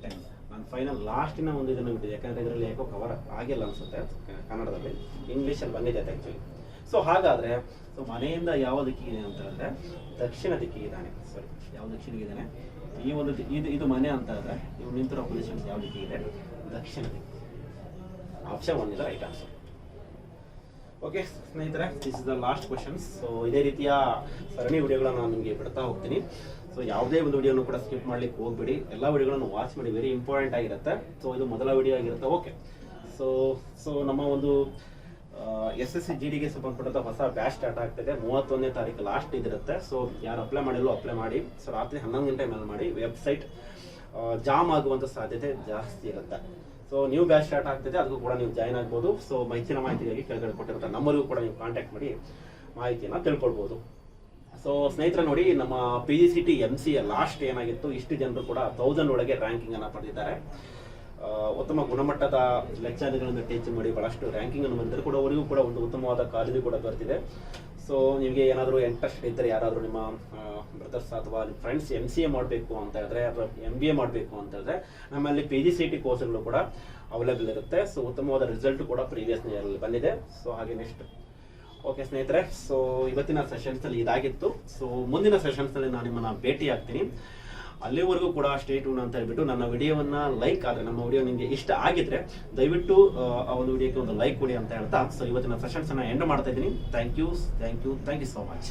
ಟೆನ್ ನಾನು ಫೈನಲ್ ಲಾಸ್ಟಿನ ಒಂದು ಇದನ್ನು ಬಿಟ್ಟಿದೆ. ಯಾಕಂದ್ರೆ ಇದರಲ್ಲಿ ಯಾಕೋ ಕವರ್ ಆಗಿಲ್ಲ ಅನಿಸುತ್ತೆ. ಕನ್ನಡದಲ್ಲಿ. ಇಂಗ್ಲೀಷಲ್ಲಿ ಬಂದಿದೆ ಆ್ಯಕ್ಚುಲಿ ಸೊ ಹಾಗಾದರೆ ಸೊ ಮನೆಯಿಂದ ಯಾವ ದಿಕ್ಕಿಗೆ ಅಂತ ಹೇಳಿದ್ರೆ ದಕ್ಷಿಣ ದಿಕ್ಕಿಗೆ ಇದ್ದಾನೆ. ಸಾರಿ ಯಾವ ದಿಕ್ಕಿಗೆ ಇದ್ದಾನೆ? ಈ ಒಂದು ಇದು ಇದು ಮನೆ ಅಂತ ಹೇಳಿದ್ರೆ ಇವ್ರು ನಿಂತಿರೋ ಪೊಸಿಷನ್ಸ್ ಯಾವ ದಿಕ್ಕಿಗೆ ದಕ್ಷಿಣ ದಿಕ್ಕು option one right answer okay ಸ್ನೇಹಿತರೆ this is the last questions so ಇದೇ ರೀತಿಯ ಸರಣಿ ವಿಡಿಯೋಗಳನ್ನು ನಾನು ನಿಮಗೆ ಬಿಡ್ತಾ ಹೋಗ್ತೀನಿ. ಸೊ ಯಾವುದೇ ಒಂದು ವಿಡಿಯೋನು ಕೂಡ ಸ್ಕಿಪ್ ಮಾಡ್ಲಿಕ್ಕೆ ಹೋಗ್ಬೇಡಿ. ಎಲ್ಲ ವಿಡಿಯೋಗಳನ್ನು ವಾಚ್ ಮಾಡಿ ವೆರಿ ಇಂಪಾರ್ಟೆಂಟ್ ಆಗಿರುತ್ತೆ. ಸೊ ಇದು ಮೊದಲ ವಿಡಿಯೋ ಆಗಿರುತ್ತೆ. ಓಕೆ ಸೊ ಸೊ ನಮ್ಮ ಒಂದು ಎಸ್ ಎಸ್ ಸಿ ಜಿ ಡಿಗೆ ಸಂಬಂಧಪಟ್ಟಂಥ ಹೊಸ ಬ್ಯಾಚ್ ಸ್ಟಾರ್ಟ್ ಆಗ್ತಿದೆ. ಮೂವತ್ತೊಂದನೇ ತಾರೀಕು ಲಾಸ್ಟ್ ಇದಿರುತ್ತೆ. ಸೊ ಯಾರು ಅಪ್ಲೈ ಮಾಡಿಲ್ಲೋ ಅಪ್ಲೈ ಮಾಡಿ. ಸೊ ರಾತ್ರಿ ಹನ್ನೊಂದು ಗಂಟೆ ಮೇಲೆ ಮಾಡಿ ವೆಬ್ಸೈಟ್ ಜಾಮ್ ಆಗುವಂಥ ಸಾಧ್ಯತೆ ಜಾಸ್ತಿ ಇರುತ್ತೆ. ಸೊ ನ್ಯೂ ಬ್ಯಾಚ್ ಸ್ಟಾರ್ಟ್ ಆಗ್ತದೆ, ಅದಕ್ಕೂ ಕೂಡ ನೀವು ಜಾಯ್ನ್ ಆಗ್ಬೋದು. ಸೊ ಹೆಚ್ಚಿನ ಮಾಹಿತಿಗಾಗಿ ಕೆಳಗಡೆ ಕೊಟ್ಟಿರುತ್ತೆ ನಂಬರ್ಗೂ ಕೂಡ ನೀವು ಕಾಂಟ್ಯಾಕ್ಟ್ ಮಾಡಿ ಮಾಹಿತಿಯನ್ನು ತಿಳ್ಕೊಳ್ಬೋದು. ಸೊ ಸ್ನೇಹಿತರೆ ನೋಡಿ, ನಮ್ಮ P G C T M C last ಏನಾಗಿತ್ತು, ಇಷ್ಟು ಜನರು ಕೂಡ ತೌಸಂಡ್ ಒಳಗೆ ರ್ಯಾಂಕಿಂಗನ್ನು ಪಡೆದಿದ್ದಾರೆ. ಉತ್ತಮ ಗುಣಮಟ್ಟದ ಲೆಕ್ಚರ್ಗಳನ್ನು ಟೀಚ್ ಮಾಡಿ, ಬಹಳಷ್ಟು ರ್ಯಾಂಕಿಂಗ್ ಅನ್ನು ಬಂದರೆ ಕೂಡ ಅವರಿಗೂ ಕೂಡ ಒಂದು ಉತ್ತಮವಾದ ಕಾಲೇಜು ಕೂಡ ಬರ್ತಿದೆ. ಸೊ ನಿಮಗೆ ಏನಾದರೂ ಇಂಟ್ರೆಸ್ಟ್ ಇದ್ದರೆ ಯಾರಾದರೂ ನಿಮ್ಮ ಬ್ರದರ್ಸ್ ಅಥವಾ ನಿಮ್ಮ ಫ್ರೆಂಡ್ಸ್ ಎಂ ಸಿ ಎ ಮಾಡಬೇಕು ಅಂತ ಹೇಳಿದ್ರೆ ಅಥವಾ ಎಂ ಬಿ ಎ ಮಾಡಬೇಕು ಅಂತ ಹೇಳಿದ್ರೆ ನಮ್ಮಲ್ಲಿ ಪಿ ಜಿ ಸಿ ಟಿ ಕೋರ್ಸ್ಗಳು ಕೂಡ ಅವೈಲೇಬಲ್ ಇರುತ್ತೆ. ಸೊ ಉತ್ತಮವಾದ ರಿಸಲ್ಟ್ ಕೂಡ ಪ್ರೀವಿಯಸ್ ಇಯರಲ್ಲಿ ಬಂದಿದೆ. ಸೊ ಹಾಗೆ ನೆಕ್ಸ್ಟ್ ಓಕೆ ಸ್ನೇಹಿತರೆ ಸೊ ಇವತ್ತಿನ ಸೆಷನ್ಸಲ್ಲಿ ಇದಾಗಿತ್ತು. ಸೊ ಮುಂದಿನ ಸೆಷನ್ಸ್ನಲ್ಲಿ ನಾನು ನಿಮ್ಮನ್ನು ಭೇಟಿ ಆಗ್ತೀನಿ ಅಲ್ಲಿವರೆಗೂ ಕೂಡ ಸ್ಟೇ ಟ್ಯೂನ್ ಅಂತ ಹೇಳ್ಬಿಟ್ಟು ನನ್ನ ವಿಡಿಯೋವನ್ನ ಲೈಕ್ ಆದ್ರೆ ನಮ್ಮ ವಿಡಿಯೋ ನಿಮಗೆ ಇಷ್ಟ ಆಗಿದ್ರೆ ದಯವಿಟ್ಟು ಆ, ಒಂದು ವಿಡಿಯೋಕ್ಕೆ ಒಂದು ಲೈಕ್ ಕೊಡಿ ಅಂತ ಹೇಳ್ತಾ. ಸೊ ಇವತ್ತಿನ ಸೆಷನ್ಸ್ ಅನ್ನ ಎಂಡ್ ಮಾಡ್ತಾ ಇದ್ದೀನಿ. Thank you thank you thank you so much